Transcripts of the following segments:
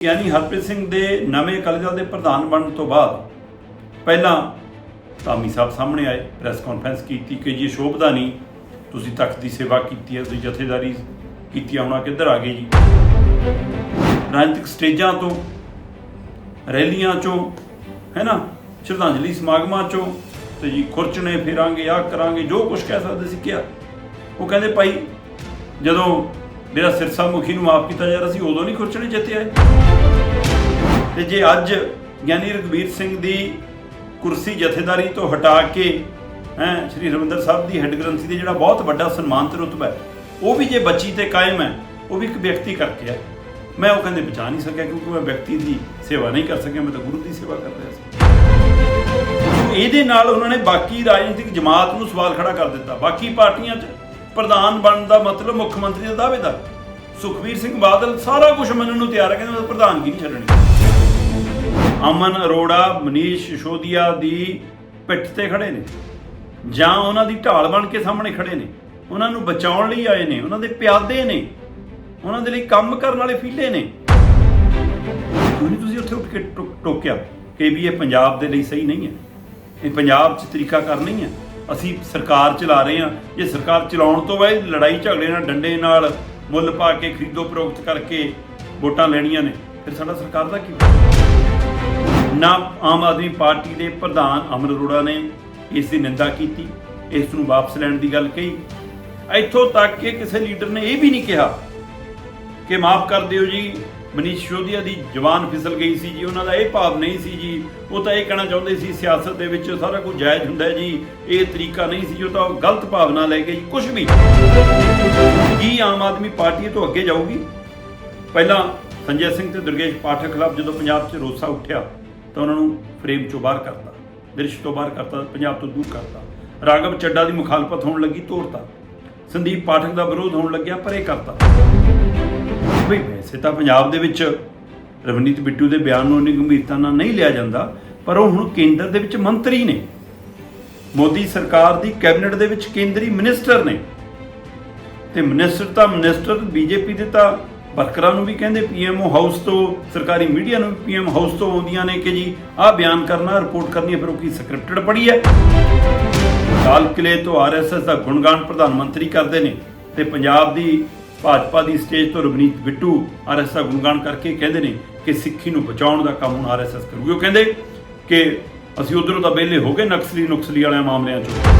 ਯਾਨੀ ਹਰਪ੍ਰੀਤ ਸਿੰਘ ਦੇ ਨਵੇਂ ਅਕਾਲੀ ਦਲ ਦੇ ਪ੍ਰਧਾਨ ਬਣਨ ਤੋਂ ਬਾਅਦ ਪਹਿਲਾਂ ਧਾਮੀ ਸਾਹਿਬ ਸਾਹਮਣੇ ਆਏ ਪ੍ਰੈਸ ਕਾਨਫਰੰਸ ਕੀਤੀ ਕਿ ਜੀ ਇਹ ਸ਼ੋਭਦਾ ਨਹੀਂ ਤੁਸੀਂ ਤਖਤ ਦੀ ਸੇਵਾ ਕੀਤੀ ਹੈ ਤੁਸੀਂ ਜਥੇਦਾਰੀ ਕੀਤੀ ਆ, ਕਿੱਧਰ ਆ ਗਏ ਜੀ? ਰਾਜਨੀਤਿਕ ਸਟੇਜਾਂ ਤੋਂ ਰੈਲੀਆਂ ਚੋਂ ਹੈ ਨਾ ਸ਼ਰਧਾਂਜਲੀ ਸਮਾਗਮਾਂ ਚੋਂ ਤੇ ਜੀ ਖੁਰਚਣੇ ਫੇਰਾਂਗੇ ਆ ਕਰਾਂਗੇ ਜੋ ਕੁਝ ਕਹਿ ਸਕਦੇ ਸੀ ਕਿਹਾ। ਉਹ ਕਹਿੰਦੇ ਭਾਈ ਜਦੋਂ ਮੇਰਾ ਸਿਰਸਾ ਮੁਖੀ ਨੂੰ ਮਾਫ ਕੀਤਾ ਜਾ ਰਿਹਾ ਸੀ, ਉਦੋਂ ਨਹੀਂ ਖੁਰਚਣੇ ਜਿੱਤੇ ਆਏ। ਤੇ ਜੇ ਅੱਜ ਗਿਆਨੀ ਰਘਬੀਰ ਸਿੰਘ ਦੀ ਕੁਰਸੀ ਜਥੇਦਾਰੀ ਤੋਂ ਹਟਾ ਕੇ, ਹੈ, ਸ੍ਰੀ ਰਵਿੰਦਰ ਸਾਹਿਬ ਦੀ ਹੈੱਡ ਗ੍ਰੰਥੀ ਦੇ ਜਿਹੜਾ ਬਹੁਤ ਵੱਡਾ ਸਨਮਾਨਿਤ ਰੁਤਬਾ ਹੈ, ਉਹ ਵੀ ਜੇ ਬੱਚੀ ਤੇ ਕਾਇਮ ਹੈ, ਉਹ ਵੀ ਇੱਕ ਵਿਅਕਤੀ ਕਰਕੇ ਹੈ ਮੈਂ ਉਹ ਕਹਿੰਦੇ ਬਚਾ ਨਹੀਂ ਸਕਿਆ ਕਿਉਂਕਿ ਮੈਂ ਵਿਅਕਤੀ ਦੀ ਸੇਵਾ ਨਹੀਂ ਕਰ ਸਕਿਆ, ਮੈਂ ਤਾਂ ਗੁਰੂ ਦੀ ਸੇਵਾ ਕਰ ਰਿਹਾ ਸੀ। ਇਹਦੇ ਨਾਲ ਉਹਨਾਂ ਨੇ ਬਾਕੀ ਰਾਜਨੀਤਿਕ ਜਮਾਤ ਨੂੰ ਸਵਾਲ ਖੜਾ ਕਰ ਦਿੱਤਾ। ਬਾਕੀ ਪਾਰਟੀਆਂ 'ਚ ਪ੍ਰਧਾਨ ਬਣਨ ਦਾ ਮਤਲਬ ਮੁੱਖ ਮੰਤਰੀ ਦਾ ਦਾਅਵੇਦਾਰ ਸੁਖਬੀਰ ਸਿੰਘ ਬਾਦਲ ਸਾਰਾ ਕੁਝ ਮੰਨਣ ਨੂੰ ਤਿਆਰ ਹੈ ਕਹਿੰਦੇ ਮੈਂ ਪ੍ਰਧਾਨਗੀ ਨਹੀਂ ਛੱਡਣੀ। ਅਮਨ ਅਰੋੜਾ, ਮਨੀਸ਼ ਸੋਦੀਆ ਦੀ ਪਿੱਠ ਤੇ ਖੜੇ ਨੇ। ਜਾਂ ਉਹਨਾਂ ਦੀ ਢਾਲ ਬਣ ਕੇ ਸਾਹਮਣੇ ਖੜੇ ਨੇ। ਉਹਨਾਂ ਨੂੰ ਬਚਾਉਣ ਲਈ ਆਏ ਨੇ, ਉਹਨਾਂ ਦੇ ਪਿਆਦੇ ਨੇ। ਉਹਨਾਂ ਦੇ ਲਈ ਕੰਮ ਕਰਨ ਵਾਲੇ ਫੀਲੇ ਨੇ। ਕਿਉਂ ਤੁਸੀਂ ਉੱਥੇ ਉੱਠ ਕੇ ਟੋ- ਟੋਕਿਆ? ਕਿ ਵੀ ਇਹ ਪੰਜਾਬ ਦੇ ਲਈ ਸਹੀ ਨਹੀਂ ਹੈ। ਇਹ ਪੰਜਾਬ 'ਚ ਤਰੀਕਾ ਕਰ ਨਹੀਂ ਹੈ। ਅਸੀਂ ਸਰਕਾਰ ਚਲਾ ਰਹੇ ਹਾਂ। ਜੇ ਸਰਕਾਰ ਚਲਾਉਣ ਤੋਂ ਬਾਅਦ ਲੜਾਈ ਝਗੜੇ ਨਾਲ, ਡੰਡੇ ਨਾਲ ਮੁੱਲ ਪਾ ਕੇ ਖਰੀਦੋ ਪ੍ਰੋਗਤ ਕਰਕੇ ਵੋਟਾਂ ਲੈਣੀਆਂ ਨੇ, ਫਿਰ ਸਾਡਾ ਸਰਕਾਰ ਦਾ ਕੀ ਨਾ ਆਮ ਆਦਮੀ ਪਾਰਟੀ ਦੇ ਪ੍ਰਧਾਨ ਅਮਰ ਅਰੋੜਾ ਨੇ ਇਸ ਦੀ ਨਿੰਦਾ ਕੀਤੀ, ਇਸ ਨੂੰ ਵਾਪਸ ਲੈਣ ਦੀ ਗੱਲ ਕਹੀ। ਇੱਥੋਂ ਤੱਕ ਕਿ ਕਿਸੇ ਲੀਡਰ ਨੇ ਇਹ ਵੀ ਨਹੀਂ ਕਿਹਾ ਕਿ ਮਾਫ ਕਰ ਦਿਓ ਜੀ ਮਨੀਸ਼ ਸ਼ੋਧੀਆ ਦੀ ਜਵਾਨ ਫਿਸਲ ਗਈ ਸੀ ਜੀ, ਉਹਨਾਂ ਦਾ ਇਹ ਭਾਵ ਨਹੀਂ ਸੀ ਜੀ। ਉਹ ਤਾਂ ਇਹ ਕਹਿਣਾ ਚਾਹੁੰਦੇ ਸੀ, ਸਿਆਸਤ ਦੇ ਵਿੱਚ ਸਾਰਾ ਕੁਝ ਜਾਇਜ਼ ਹੁੰਦਾ ਹੈ ਜੀ। ਇਹ ਤਰੀਕਾ ਨਹੀਂ ਸੀ ਉਹ ਤਾਂ ਉਹ ਗਲਤ ਭਾਵਨਾ ਲੈ ਕੇ ਜੀ ਕੁਝ ਵੀ। ਕੀ ਆਮ ਆਦਮੀ ਪਾਰਟੀ ਤੋਂ ਅੱਗੇ ਜਾਊਗੀ? ਪਹਿਲਾਂ ਸੰਜੇ ਸਿੰਘ ਤੇ ਦੁਰਗੇਸ਼ ਪਾਠਕ ਖਿਲਾਫ ਜਦੋਂ ਪੰਜਾਬ 'ਚ ਰੋਸਾ ਉੱਠਿਆ, ਤਾਂ ਉਹਨਾਂ ਨੂੰ ਫਰੇਮ ਚੋਂ ਬਾਹਰ ਕਰਤਾ, ਦ੍ਰਿਸ਼ ਤੋਂ ਬਾਹਰ ਕਰਤਾ, ਪੰਜਾਬ ਤੋਂ ਦੂਰ ਕਰਤਾ। ਰਾਗਵ ਚੱਡਾ ਦੀ ਮੁਖਾਲਫਤ ਹੋਣ ਲੱਗੀ, ਤੋੜਤਾ। ਸੰਦੀਪ ਪਾਠਕ ਦਾ ਵਿਰੋਧ ਹੋਣ ਲੱਗਿਆ, ਪਰੇ ਕਰਤਾ। ਬਈ ਵੈਸੇ ਤਾਂ ਪੰਜਾਬ ਦੇ ਵਿੱਚ ਰਵਨੀਤ ਬਿੱਟੂ ਦੇ ਬਿਆਨ ਨੂੰ ਇੰਨੀ ਗੰਭੀਰਤਾ ਨਾਲ ਨਹੀਂ ਲਿਆ ਜਾਂਦਾ, ਪਰ ਉਹ ਹੁਣ ਕੇਂਦਰ ਦੇ ਵਿੱਚ ਮੰਤਰੀ ਨੇ। ਮੋਦੀ ਸਰਕਾਰ ਦੀ ਕੈਬਨਿਟ ਦੇ ਵਿੱਚ ਕੇਂਦਰੀ ਮਿਨਿਸਟਰ ਨੇ। ਤੇ ਮਿਨਿਸਟਰ ਤਾਂ ਮਿਨਿਸਟਰ, ਬੀਜੇਪੀ ਦੇ ਤਾਂ ਵਰਕਰਾਂ ਨੂੰ ਵੀ ਕਹਿੰਦੇ ਪੀਐਮਓ ਹਾਊਸ ਤੋਂ, ਸਰਕਾਰੀ ਮੀਡੀਆ ਨੂੰ ਪੀਐਮ ਹਾਊਸ ਤੋਂ ਆਉਂਦੀਆਂ ਨੇ ਕਿ ਜੀ, ਆਹ ਬਿਆਨ ਕਰਨਾ, ਰਿਪੋਰਟ ਕਰਨੀ ਹੈ, ਫਿਰ ਉਹ ਕੀ ਸਕ੍ਰਿਪਟਡ ਪੜੀ ਹੈ? ਲਾਲ ਕਿਲੇ ਤੋਂ ਆਰਐਸਐਸ ਦਾ ਗੁਣਗਾਨ ਪ੍ਰਧਾਨ ਮੰਤਰੀ ਕਰਦੇ ਨੇ ਤੇ ਪੰਜਾਬ ਦੀ ਭਾਜਪਾ ਦੀ ਸਟੇਜ ਤੋਂ ਰਵਨੀਤ ਬਿੱਟੂ ਆਰਐਸਐਸ ਦਾ ਗੁਣਗਾਨ ਕਰਕੇ ਕਹਿੰਦੇ ਨੇ ਕਿ ਸਿੱਖੀ ਨੂੰ ਬਚਾਉਣ ਦਾ ਕੰਮ ਹੁਣ ਆਰਐਸਐਸ ਕਰੂਗੀ। ਉਹ ਕਹਿੰਦੇ ਕਿ ਅਸੀਂ ਉਧਰੋਂ ਤਾਂ ਵਿਹਲੇ ਹੋ ਗਏ ਨਕਸਲੀ ਨੁਕਸਲੀ ਵਾਲਿਆਂ ਮਾਮਲਿਆਂ 'ਚੋਂ।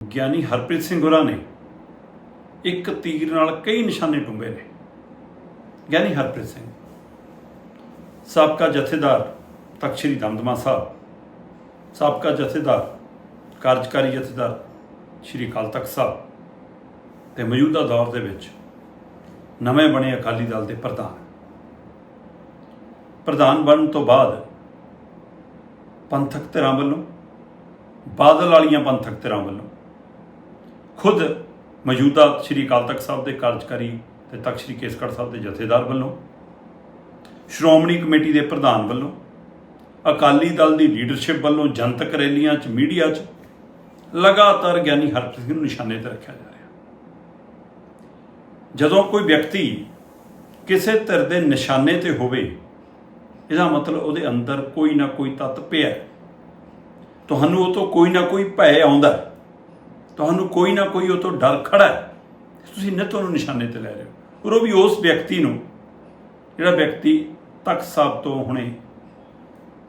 ਗਿਆਨੀ ਹਰਪ੍ਰੀਤ ਸਿੰਘ ਹੋਰਾਂ ਨੇ ਇੱਕ ਤੀਰ ਨਾਲ ਕਈ ਨਿਸ਼ਾਨੇ ਟੁੰਬੇ ਨੇ। ਗਿਆਨੀ ਹਰਪ੍ਰੀਤ ਸਿੰਘ, ਸਾਬਕਾ ਜਥੇਦਾਰ ਤਖਤ ਸ੍ਰੀ ਦਮਦਮਾ ਸਾਹਿਬ, ਸਾਬਕਾ ਜਥੇਦਾਰ, ਕਾਰਜਕਾਰੀ ਜਥੇਦਾਰ ਸ੍ਰੀ ਅਕਾਲ ਤਖਤ ਸਾਹਿਬ ਤੇ ਮੌਜੂਦਾ ਦੌਰ ਦੇ ਵਿੱਚ ਨਵੇਂ ਬਣੇ ਅਕਾਲੀ ਦਲ ਦੇ ਪ੍ਰਧਾਨ। ਪ੍ਰਧਾਨ ਬਣਨ ਤੋਂ ਬਾਅਦ ਪੰਥਕ ਧਿਰਾਂ ਵੱਲੋਂ, ਬਾਦਲ ਵਾਲੀਆਂ ਪੰਥਕ ਧਿਰਾਂ ਵੱਲੋਂ ਖੁਦ ਮੌਜੂਦਾ ਸ੍ਰੀ ਅਕਾਲ ਤਖਤ ਸਾਹਿਬ ਦੇ ਕਾਰਜਕਾਰੀ ਤੇ ਤਖਤ ਸ੍ਰੀ ਕੇਸਗੜ੍ਹ ਸਾਹਿਬ ਦੇ ਜਥੇਦਾਰ ਵੱਲੋਂ ਸ਼੍ਰੋਮਣੀ ਕਮੇਟੀ ਦੇ ਪ੍ਰਧਾਨ ਵੱਲੋਂ ਅਕਾਲੀ ਦਲ ਦੀ ਲੀਡਰਸ਼ਿਪ ਵੱਲੋਂ ਜਨਤਕ ਰੈਲੀਆਂ 'ਚ ਮੀਡੀਆ 'ਚ ਲਗਾਤਾਰ ਗਿਆਨੀ ਹਰਪ੍ਰੀਤ ਸਿੰਘ ਨੂੰ ਨਿਸ਼ਾਨੇ ਤੇ ਰੱਖਿਆ ਜਾ ਰਿਹਾ। ਜਦੋਂ ਕੋਈ ਵਿਅਕਤੀ ਕਿਸੇ ਧਿਰ ਦੇ ਨਿਸ਼ਾਨੇ ਤੇ ਹੋਵੇ, ਇਹਦਾ ਮਤਲਬ ਉਹਦੇ ਅੰਦਰ ਕੋਈ ਨਾ ਕੋਈ ਤੱਤ ਪਿਆ ਤੁਹਾਨੂੰ ਉਹ ਤੋਂ ਕੋਈ ਨਾ ਕੋਈ ਭੈ ਆਉਂਦਾ ਤੁਹਾਨੂੰ ਕੋਈ ਨਾ ਕੋਈ ਉਹ ਤੋਂ ਡਰ ਖੜਾ ਹੈ। ਤੁਸੀਂ ਨਿੱਤ ਉਹਨੂੰ ਨਿਸ਼ਾਨੇ ਤੇ ਲੈ ਰਹੇ ਹੋ। ਔਰ ਉਹ ਵੀ ਉਸ ਵਿਅਕਤੀ ਨੂੰ, ਜਿਹੜਾ ਵਿਅਕਤੀ ਤਖਤ ਸਾਹਿਬ ਤੋਂ ਹੁਣੇ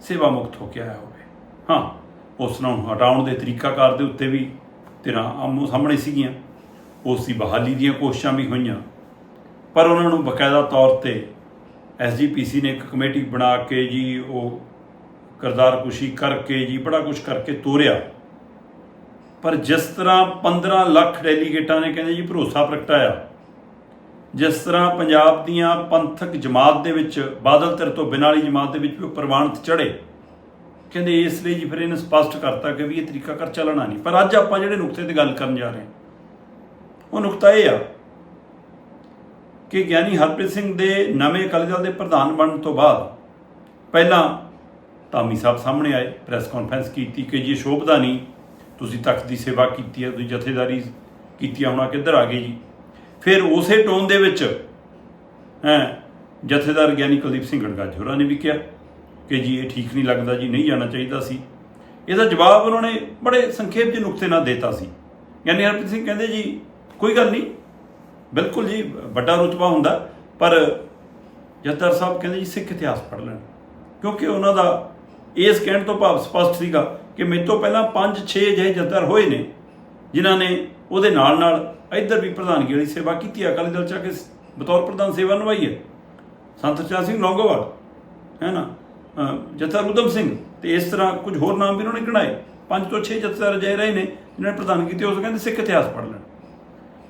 ਸੇਵਾ ਮੁਕਤ ਹੋ ਕੇ ਆਇਆ ਹੋਵੇ। ਹਾਂ, ਉਸ ਨੂੰ ਹਟਾਉਣ ਦੇ ਤਰੀਕਾਕਾਰ ਦੇ ਉੱਤੇ ਵੀ ਤੇਰਾ ਆਮੋ ਸਾਹਮਣੇ ਸੀਗੀਆਂ। ਉਸ ਦੀ ਬਹਾਲੀ ਦੀਆਂ ਕੋਸ਼ਿਸ਼ਾਂ ਵੀ ਹੋਈਆਂ। ਪਰ ਉਹਨਾਂ ਨੂੰ ਬਕਾਇਦਾ ਤੌਰ ਤੇ ਐਸਜੀਪੀਸੀ ਨੇ ਇੱਕ ਕਮੇਟੀ ਬਣਾ ਕੇ ਜੀ ਉਹ ਕਰਤਾਰ ਕੁਸ਼ੀ ਕਰਕੇ ਜੀ ਬੜਾ ਕੁਝ ਕਰਕੇ ਤੋਰਿਆ। ਪਰ ਜਿਸ ਤਰ੍ਹਾਂ 15 ਲੱਖ ਡੈਲੀਗੇਟਾਂ ਨੇ ਕਹਿੰਦੇ ਜੀ ਭਰੋਸਾ ਪ੍ਰਗਟਾਇਆ ਜਿਸ ਤਰ੍ਹਾਂ ਪੰਜਾਬ ਦੀਆਂ ਪੰਥਕ ਜਮਾਤ ਦੇ ਵਿੱਚ ਬਾਦਲ ਧਿਰ ਤੋਂ ਬਿਨਾਂ ਵਾਲੀ ਜਮਾਤ ਦੇ ਵਿੱਚ ਵੀ ਉਹ ਪ੍ਰਵਾਨਿਤ ਚੜੇ ਕਹਿੰਦੇ ਇਸ ਲਈ ਜੀ ਫਿਰ ਇਹਨੇ ਸਪਸ਼ਟ ਕਰਤਾ ਕਿ ਵੀ ਇਹ ਤਰੀਕਾ ਕਰ ਚੱਲਣਾ ਨਹੀਂ। ਪਰ ਅੱਜ ਆਪਾਂ ਜਿਹੜੇ ਨੁਕਤੇ ਦੀ ਗੱਲ ਕਰਨ ਜਾ ਰਹੇ ਹਾਂ, ਉਹ ਨੁਕਤਾ ਇਹ ਆ ਕਿ ਗਿਆਨੀ ਹਰਪ੍ਰੀਤ ਸਿੰਘ ਦੇ ਨਵੇਂ ਅਕਾਲੀ ਦਲ ਦੇ ਪ੍ਰਧਾਨ ਬਣਨ ਤੋਂ ਬਾਅਦ ਪਹਿਲਾਂ ਧਾਮੀ ਸਾਹਿਬ ਸਾਹਮਣੇ ਆਏ, ਪ੍ਰੈਸ ਕਾਨਫਰੰਸ ਕੀਤੀ ਕਿ ਜੀ ਇਹ ਸ਼ੋਭਦਾ ਨਹੀਂ, ਤੁਸੀਂ ਤਖਤ ਦੀ ਸੇਵਾ ਕੀਤੀ ਹੈ, ਤੁਸੀਂ ਜਥੇਦਾਰੀ ਕੀਤੀ ਹੋਣਾ ਕਿੱਧਰ ਆ ਗਏ ਜੀ? ਫਿਰ ਉਸੇ ਟੋਨ ਦੇ ਵਿੱਚ, ਹੈ, ਜਥੇਦਾਰ ਗਿਆਨੀ ਕੁਲਦੀਪ ਸਿੰਘ ਗੜਗੱਜ ਹੋਰਾਂ ਨੇ ਵੀ ਕਿਹਾ ਕਿ ਜੀ ਇਹ ਠੀਕ ਨਹੀਂ ਲੱਗਦਾ ਜੀ, ਨਹੀਂ ਜਾਣਾ ਚਾਹੀਦਾ ਸੀ। ਇਹਦਾ ਜਵਾਬ ਉਹਨਾਂ ਨੇ ਬੜੇ ਸੰਖੇਪ ਜਿਹੇ ਨੁਕਤੇ ਨਾਲ ਦਿੱਤਾ ਸੀ। ਗਿਆਨੀ ਹਰਪ੍ਰੀਤ ਸਿੰਘ ਕਹਿੰਦੇ ਜੀ, ਕੋਈ ਗੱਲ ਨਹੀਂ, ਬਿਲਕੁਲ ਜੀ, ਵੱਡਾ ਰੁਤਬਾ ਹੁੰਦਾ, ਪਰ ਜਥੇਦਾਰ ਸਾਹਿਬ ਕਹਿੰਦੇ ਜੀ, ਸਿੱਖ ਇਤਿਹਾਸ ਪੜ੍ਹ ਲੈਣ। ਕਿਉਂਕਿ ਉਹਨਾਂ ਦਾ ਇਸ ਕਹਿਣ ਤੋਂ ਭਾਵ ਸਪਸ਼ਟ ਸੀਗਾ ਕਿ ਮੇਰੇ ਤੋਂ ਪਹਿਲਾਂ 5-6 ਅਜਿਹੇ ਜਥੇਦਾਰ ਹੋਏ ਨੇ, ਜਿਨ੍ਹਾਂ ਨੇ ਉਹਦੇ ਨਾਲ ਨਾਲ ਇੱਧਰ ਵੀ ਪ੍ਰਧਾਨਗੀ ਵਾਲੀ ਸੇਵਾ ਕੀਤੀ ਹੈ ਅਕਾਲੀ ਦਲ ਚ ਆ ਕੇ ਬਤੌਰ ਪ੍ਰਧਾਨ ਸੇਵਾ ਨਿਭਾਈ ਹੈ ਸੰਤ ਚਰਨ ਸਿੰਘ ਲੌਂਗੋਵਾਲ, ਹੈ ਨਾ? ਜਥੇਦਾਰ ਉਦਮ ਸਿੰਘ ਤੇ ਇਸ ਤਰ੍ਹਾਂ ਕੁਝ ਹੋਰ ਨਾਮ ਵੀ ਉਹਨਾਂ ਨੇ ਗਿਣਾਏ ਪੰਜ ਤੋਂ 6 ਜਥੇਦਾਰ ਅਜਿਹੇ ਰਹੇ ਨੇ, ਜਿਨ੍ਹਾਂ ਨੇ ਪ੍ਰਧਾਨ ਕੀਤੀ ਉਸ ਕਹਿੰਦੇ ਸਿੱਖ ਇਤਿਹਾਸ ਪੜ੍ਹ ਲੈਣ।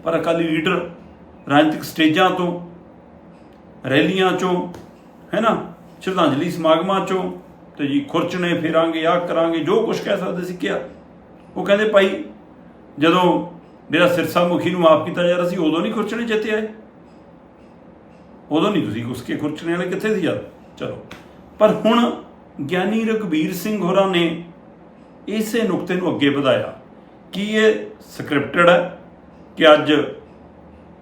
ਪਰ ਅਕਾਲੀ ਲੀਡਰ ਰਾਜਨੀਤਿਕ ਸਟੇਜਾਂ ਤੋਂ, ਰੈਲੀਆਂ ਚੋਂ, ਹੈ ਨਾ? ਸ਼ਰਧਾਂਜਲੀ ਸਮਾਗਮਾਂ ਚੋਂ ਤੇ ਜੀ ਖੁਰਚਣੇ ਫੇਰਾਂਗੇ ਆ ਕਰਾਂਗੇ, ਜੋ ਕੁਝ ਕਹਿ ਸਕਦੇ ਸੀ ਕਿਹਾ। ਉਹ ਕਹਿੰਦੇ ਭਾਈ, ਜਦੋਂ ਮੇਰਾ ਸਿਰਸਾ ਮੁਖੀ ਨੂੰ ਮਾਫ ਕੀਤਾ ਜਾ ਰਿਹਾ ਸੀ ਉਦੋਂ ਨਹੀਂ ਖੁਰਚਣੇ ਜਿੱਤੇ ਆਏ। ਉਦੋਂ ਨਹੀਂ ਤੁਸੀਂ ਉਸਕੇ ਖੁਰਚਣੇ ਵਾਲੇ ਕਿੱਥੇ ਸੀ ਯਾਰ? ਚਲੋ। ਪਰ ਹੁਣ ਗਿਆਨੀ ਰਘਬੀਰ ਸਿੰਘ ਹੋਰਾਂ ਨੇ ਇਸੇ ਨੁਕਤੇ ਨੂੰ ਅੱਗੇ ਵਧਾਇਆ ਕਿ ਇਹ ਸਕ੍ਰਿਪਟਡ ਹੈ ਕਿ ਅੱਜ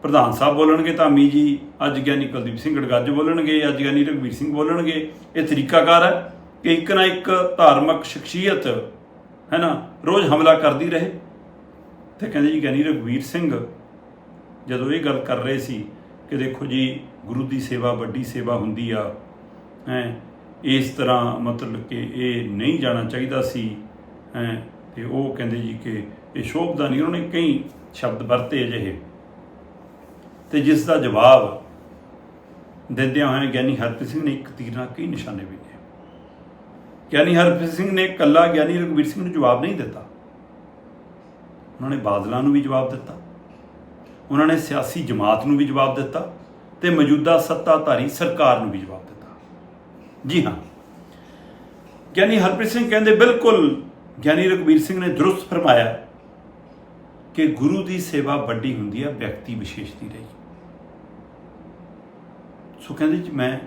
ਪ੍ਰਧਾਨ ਸਾਹਿਬ ਬੋਲਣਗੇ, ਧਾਮੀ ਜੀ, ਅੱਜ ਗਿਆਨੀ ਕੁਲਦੀਪ ਸਿੰਘ ਗੜਗੱਜ ਬੋਲਣਗੇ, ਅੱਜ ਗਿਆਨੀ ਰਘਬੀਰ ਸਿੰਘ ਬੋਲਣਗੇ। ਇਹ ਤਰੀਕਾਕਾਰ ਹੈ ਕਿ ਇੱਕ ਨਾ ਇੱਕ ਧਾਰਮਿਕ ਸ਼ਖਸੀਅਤ, ਹੈ ਨਾ, ਰੋਜ਼ ਹਮਲਾ ਕਰਦੀ ਰਹੇ। ਤੇ ਕਹਿੰਦੇ ਜੀ ਗਿਆਨੀ ਰਘਬੀਰ ਸਿੰਘ ਜਦੋਂ ਇਹ ਗੱਲ ਕਰ ਰਹੇ ਸੀ ਕਿ ਦੇਖੋ ਜੀ, ਗੁਰੂ ਦੀ ਸੇਵਾ, ਵੱਡੀ ਸੇਵਾ ਹੁੰਦੀ ਆ, ਹੈ, ਇਸ ਤਰ੍ਹਾਂ ਮਤਲਬ ਕਿ ਇਹ ਨਹੀਂ ਜਾਣਾ ਚਾਹੀਦਾ ਸੀ, ਹੈ, ਤੇ ਉਹ ਕਹਿੰਦੇ ਜੀ ਕਿ ਇਹ ਸ਼ੋਭਦਾ ਨਹੀਂ, ਉਹਨਾਂ ਨੇ ਕਈ ਸ਼ਬਦ ਵਰਤੇ ਅਜਿਹੇ। ਤੇ ਜਿਸ ਦਾ ਜਵਾਬ ਦਿੰਦਿਆਂ ਹੋਇਆਂ ਗਿਆਨੀ ਹਰਪ੍ਰੀਤ ਸਿੰਘ ਨੇ ਇੱਕ ਤੀਰ ਨਾਲ ਕਈ ਨਿਸ਼ਾਨੇ ਵੀ ਲਏ ਗਿਆਨੀ ਹਰਪ੍ਰੀਤ ਸਿੰਘ ਨੇ ਕੱਲਾ ਗਿਆਨੀ ਰਘਬੀਰ ਸਿੰਘ ਨੂੰ ਜਵਾਬ ਨਹੀਂ ਦਿੱਤਾ। ਉਹਨਾਂ ਨੇ ਬਾਦਲਾਂ ਨੂੰ ਵੀ ਜਵਾਬ ਦਿੱਤਾ। ਉਹਨਾਂ ਨੇ ਸਿਆਸੀ ਜਮਾਤ ਨੂੰ ਵੀ ਜਵਾਬ ਦਿੱਤਾ ਤੇ ਮੌਜੂਦਾ ਸੱਤਾਧਾਰੀ ਸਰਕਾਰ ਨੂੰ ਵੀ ਜਵਾਬ ਦਿੱਤਾ। ਜੀ ਹਾਂ। ਗਿਆਨੀ ਹਰਪ੍ਰੀਤ ਸਿੰਘ ਕਹਿੰਦੇ, ਬਿਲਕੁਲ ਗਿਆਨੀ ਰਘਬੀਰ ਸਿੰਘ ਨੇ ਦਰੁਸਤ ਫਰਮਾਇਆ ਕਿ ਗੁਰੂ ਦੀ ਸੇਵਾ ਵੱਡੀ ਹੁੰਦੀ ਹੈ ਵਿਅਕਤੀ ਵਿਸ਼ੇਸ਼ ਦੀ ਰਹੀ। ਸੋ ਕਹਿੰਦੇ ਜੀ, ਮੈਂ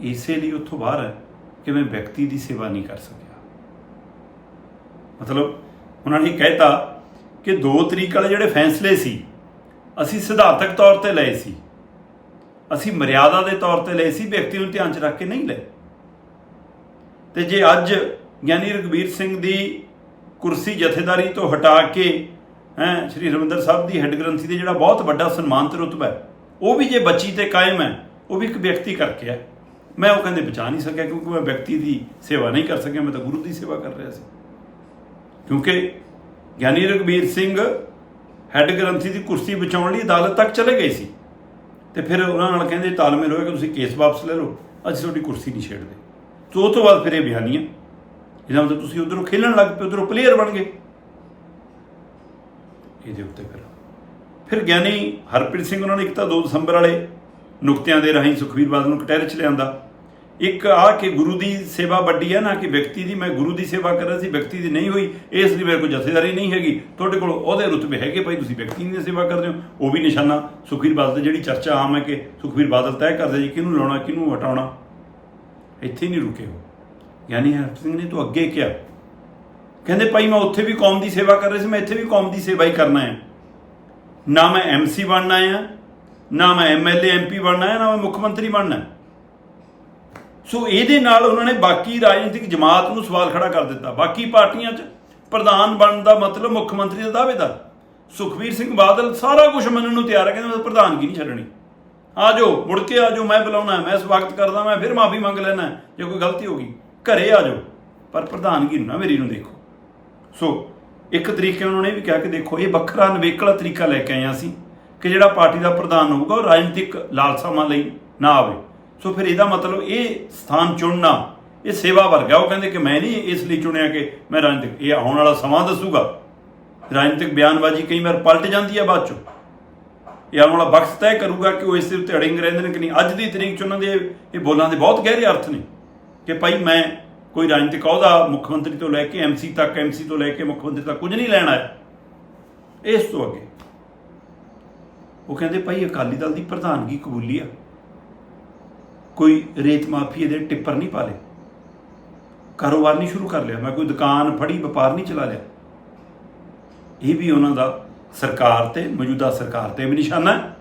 ਇਸੇ ਲਈ ਉੱਥੋਂ ਬਾਹਰ ਹੈ ਕਿ ਮੈਂ ਵਿਅਕਤੀ ਦੀ ਸੇਵਾ ਨਹੀਂ ਕਰ ਸਕਿਆ। ਮਤਲਬ ਉਹਨਾਂ ਨੇ ਕਹਿਤਾ ਕਿ ਦੋ ਤਰੀਕ ਵਾਲੇ ਜਿਹੜੇ ਫੈਸਲੇ ਸੀ, ਅਸੀਂ ਸਿਧਾਂਤਕ ਤੌਰ ਤੇ ਲਏ ਸੀ। ਅਸੀਂ ਮਰਿਆਦਾ ਦੇ ਤੌਰ ਤੇ ਲਏ ਸੀ, ਵਿਅਕਤੀ ਨੂੰ ਧਿਆਨ ਚ ਰੱਖ ਕੇ ਨਹੀਂ ਲਏ। ਤੇ ਜੇ ਅੱਜ ਗਿਆਨੀ ਰਘਬੀਰ ਸਿੰਘ ਦੀ ਕੁਰਸੀ ਜਥੇਦਾਰੀ ਤੋਂ ਹਟਾ ਕੇ, ਹੈ, ਸ੍ਰੀ ਹਰਿਮੰਦਰ ਸਾਹਿਬ ਦੀ ਹੈੱਡ ਗ੍ਰੰਥੀ ਦੇ ਜਿਹੜਾ ਬਹੁਤ ਵੱਡਾ ਸਨਮਾਨ ਤੇ ਰੁਤਬਾ ਹੈ, ਉਹ ਵੀ ਜੇ ਬੱਚੀ ਤੇ ਕਾਇਮ ਹੈ, ਉਹ ਵੀ ਇੱਕ ਵਿਅਕਤੀ ਕਰਕੇ ਹੈ। ਮੈਂ ਉਹ ਕਹਿੰਦੇ ਬਚਾ ਨਹੀਂ ਸਕਿਆ ਕਿਉਂਕਿ ਮੈਂ ਵਿਅਕਤੀ ਦੀ ਸੇਵਾ ਨਹੀਂ ਕਰ ਸਕਿਆ, ਮੈਂ ਤਾਂ ਗੁਰੂ ਦੀ ਸੇਵਾ ਕਰ ਰਿਹਾ ਸੀ। ਕਿਉਂਕਿ ਗਿਆਨੀ ਰਘਬੀਰ ਸਿੰਘ ਹੈੱਡ ਗ੍ਰੰਥੀ ਦੀ ਕੁਰਸੀ ਬਚਾਉਣ ਲਈ ਅਦਾਲਤ ਤੱਕ ਚਲੇ ਗਏ ਸੀ। ਤੇ ਫਿਰ ਉਹਨਾਂ ਨਾਲ ਕਹਿੰਦੇ, ਤਾਲਮੇਲ ਹੋਇਆ ਕਿ ਤੁਸੀਂ ਕੇਸ ਵਾਪਸ ਲੈ ਲਓ, ਅਸੀਂ ਤੁਹਾਡੀ ਕੁਰਸੀ ਨਹੀਂ ਛੇੜਦੇ। ਤੋਂ ਉਹ ਤੋਂ ਬਾਅਦ ਫਿਰ ਇਹ ਬਿਆਨੀਆਂ, ਇਹਦਾ ਮਤਲਬ ਤੁਸੀਂ ਉਧਰੋਂ ਖੇਲਣ ਲੱਗ ਪਏ, ਉਧਰੋਂ ਪਲੇਅਰ ਬਣ ਗਏ। ਇਹਦੇ ਉੱਤੇ ਫਿਰ ਫਿਰ ਗਿਆਨੀ ਹਰਪ੍ਰੀਤ ਸਿੰਘ, ਉਹਨਾਂ ਨੇ ਇੱਕ ਤਾਂ 2 ਦਸੰਬਰ ਵਾਲੇ ਨੁਕਤਿਆਂ ਦੇ ਰਾਹੀਂ ਸੁਖਵੀਰ ਬਾਦਲ ਨੂੰ ਕਟਹਿਰੇ ਚ ਲਿਆਂਦਾ। ਇੱਕ ਆ ਕਿ ਗੁਰੂ ਦੀ ਸੇਵਾ ਵੱਡੀ ਹੈ ਨਾ ਕਿ ਵਿਅਕਤੀ ਦੀ। ਮੈਂ ਗੁਰੂ ਦੀ ਸੇਵਾ ਕਰ ਰਿਹਾ ਸੀ, ਵਿਅਕਤੀ ਦੀ ਨਹੀਂ ਹੋਈ। ਇਸ ਲਈ ਮੇਰੇ ਕੋਲ ਜਥੇਦਾਰੀ ਨਹੀਂ ਹੈਗੀ। ਤੁਹਾਡੇ ਕੋਲ ਉਹਦੇ ਰੁਤਬੇ ਹੈਗੇ ਭਾਈ, ਤੁਸੀਂ ਵਿਅਕਤੀ ਦੀ ਸੇਵਾ ਕਰਦੇ ਹੋ। ਉਹ ਵੀ ਨਿਸ਼ਾਨਾ। ਸੁਖਵੀਰ ਬਾਦਲ ਦੀ ਜਿਹੜੀ ਚਰਚਾ ਆਮ ਹੈ ਕਿ ਸੁਖਵੀਰ ਬਾਦਲ ਤੈਅ ਕਰਦੇ ਜੀ ਕਿਹਨੂੰ ਲਾਉਣਾ, ਕਿਹਨੂੰ ਹਟਾਉਣਾ। ਇੱਥੇ ਨਹੀਂ ਰੁਕੇ ਹੋ ਯਾਨੀ ਹਰਪ੍ਰੀਤ ਸਿੰਘ ਨੇ ਤਾਂ ਅੱਗੇ ਕਿਹਾ। ਕਹਿੰਦੇ, ਭਾਈ, ਮੈਂ ਉੱਥੇ ਵੀ ਕੌਮ ਦੀ ਸੇਵਾ ਕਰ ਰਿਹਾ ਸੀ, ਮੈਂ ਇੱਥੇ ਵੀ ਕੌਮ ਦੀ ਸੇਵਾ ਹੀ ਕਰਨਾ ਹੈ। ਨਾ ਮੈਂ ਐਮਸੀ ਬਣਨਾ ਹੈ, ਨਾ ਮੈਂ ਐਮਐਲਏ ਐਮਪੀ ਬਣਨਾ ਹੈ, ਨਾ ਮੈਂ ਮੁੱਖ ਮੰਤਰੀ ਬਣਨਾ ਹੈ। ਸੋ ਇਹਦੇ ਨਾਲ ਉਹਨਾਂ ਨੇ ਬਾਕੀ ਰਾਜਨੀਤਿਕ ਜਮਾਤ ਨੂੰ ਸਵਾਲ ਖੜਾ ਕਰ ਦਿੱਤਾ। ਬਾਕੀ ਪਾਰਟੀਆਂ 'ਚ ਪ੍ਰਧਾਨ ਬਣਨ ਦਾ ਮਤਲਬ ਮੁੱਖ ਮੰਤਰੀ ਦਾ ਦਾਅਵੇਦਾਰ। ਸੁਖਵੀਰ ਸਿੰਘ ਬਾਦਲ ਸਾਰਾ ਕੁਝ ਮੰਨਣ ਨੂੰ ਤਿਆਰ ਹੈ ਕਹਿੰਦੇ ਮੈਂ ਪ੍ਰਧਾਨਗੀ ਨਹੀਂ ਛੱਡਣੀ। ਆ ਜਾਓ, ਮੁੜ ਕੇ ਆ ਜਾਓ, ਮੈਂ ਬੁਲਾਉਣਾ, ਮੈਂ ਸਵਾਗਤ ਕਰਦਾ, ਮੈਂ ਫਿਰ ਮਾਫੀ ਮੰਗ ਲੈਣਾ, ਜੇ ਕੋਈ ਗਲਤੀ ਹੋ ਗਈ, ਘਰੇ ਆ ਜਾਓ। ਪਰ ਪ੍ਰਧਾਨਗੀ ਨੂੰ ਨਾ ਮੇਰੀ ਨੂੰ ਦੇਖੋ। ਸੋ ਇੱਕ ਤਰੀਕੇ ਉਹਨਾਂ ਨੇ ਵੀ ਕਿਹਾ ਕਿ ਦੇਖੋ, ਇਹ ਵੱਖਰਾ ਨਵੇਕਲਾ ਤਰੀਕਾ ਲੈ ਕੇ ਆਏ ਹਾਂ ਅਸੀਂ ਕਿ ਜਿਹੜਾ ਪਾਰਟੀ ਦਾ ਪ੍ਰਧਾਨ ਹੋਊਗਾ, ਉਹ ਰਾਜਨੀਤਿਕ ਲਾਲਸਾਵਾਂ ਲਈ ਨਾ ਆਵੇ। ਸੋ ਫਿਰ ਇਹਦਾ ਮਤਲਬ ਇਹ ਸਥਾਨ ਚੁਣਨਾ, ਇਹ ਸੇਵਾ ਵਰਗਾ, ਉਹ ਕਹਿੰਦੇ ਕਿ ਮੈਂ ਨਹੀਂ ਇਸ ਲਈ ਚੁਣਿਆ ਕਿ ਮੈਂ ਰਾਜਨੀਤਿਕ, ਇਹ ਆਉਣ ਵਾਲਾ ਸਮਾਂ ਦੱਸੂਗਾ। ਰਾਜਨੀਤਿਕ ਬਿਆਨਬਾਜ਼ੀ ਕਈ ਵਾਰ ਪਲਟ ਜਾਂਦੀ ਹੈ ਬਾਅਦ ਚੋਂ। ਇਹ ਆਉਣ ਵਾਲਾ ਵਕਤ ਤੈਅ ਕਰੂਗਾ ਕਿ ਉਹ ਇਸ ਦੇ ਉੱਤੇ ਅੜਿੰਗ ਰਹਿੰਦੇ ਨੇ ਕਿ ਨਹੀਂ। ਅੱਜ ਦੀ ਤਰੀਕ 'ਚ ਉਹਨਾਂ ਦੇ ਇਹ ਬੋਲਾਂ ਦੇ ਬਹੁਤ ਗਹਿਰੇ ਅਰਥ ਨੇ ਕਿ ਭਾਈ ਮੈਂ ਕੋਈ ਰਾਜਨੀਤਿਕ ਅਹੁਦਾ ਮੁੱਖ ਮੰਤਰੀ ਤੋਂ ਲੈ ਕੇ ਐਮਸੀ ਤੱਕ ਐਮਸੀ ਤੋਂ ਲੈ ਕੇ ਮੁੱਖ ਮੰਤਰੀ ਤੱਕ ਕੁਝ ਨਹੀਂ ਲੈਣਾ ਹੈ ਇਸ ਤੋਂ ਅੱਗੇ। ਉਹ ਕਹਿੰਦੇ ਭਾਈ ਅਕਾਲੀ ਦਲ ਦੀ ਪ੍ਰਧਾਨਗੀ ਕਬੂਲੀ ਆ। ਕੋਈ ਰੇਤ ਮਾਫੀਏ ਦੇ ਟਿੱਪਰ ਨਹੀਂ ਪਾਲੇ ਕਾਰੋਬਾਰ ਨਹੀਂ ਸ਼ੁਰੂ ਕਰ ਲਿਆ। ਮੈਂ ਕੋਈ ਦੁਕਾਨ, ਫੜੀ, ਵਪਾਰ ਨਹੀਂ ਚਲਾ ਲਿਆ। ਇਹ ਵੀ ਉਹਨਾਂ ਦਾ ਸਰਕਾਰ ਤੇ, ਮੌਜੂਦਾ ਸਰਕਾਰ ਤੇ ਵੀ ਨਿਸ਼ਾਨਾ ਹੈ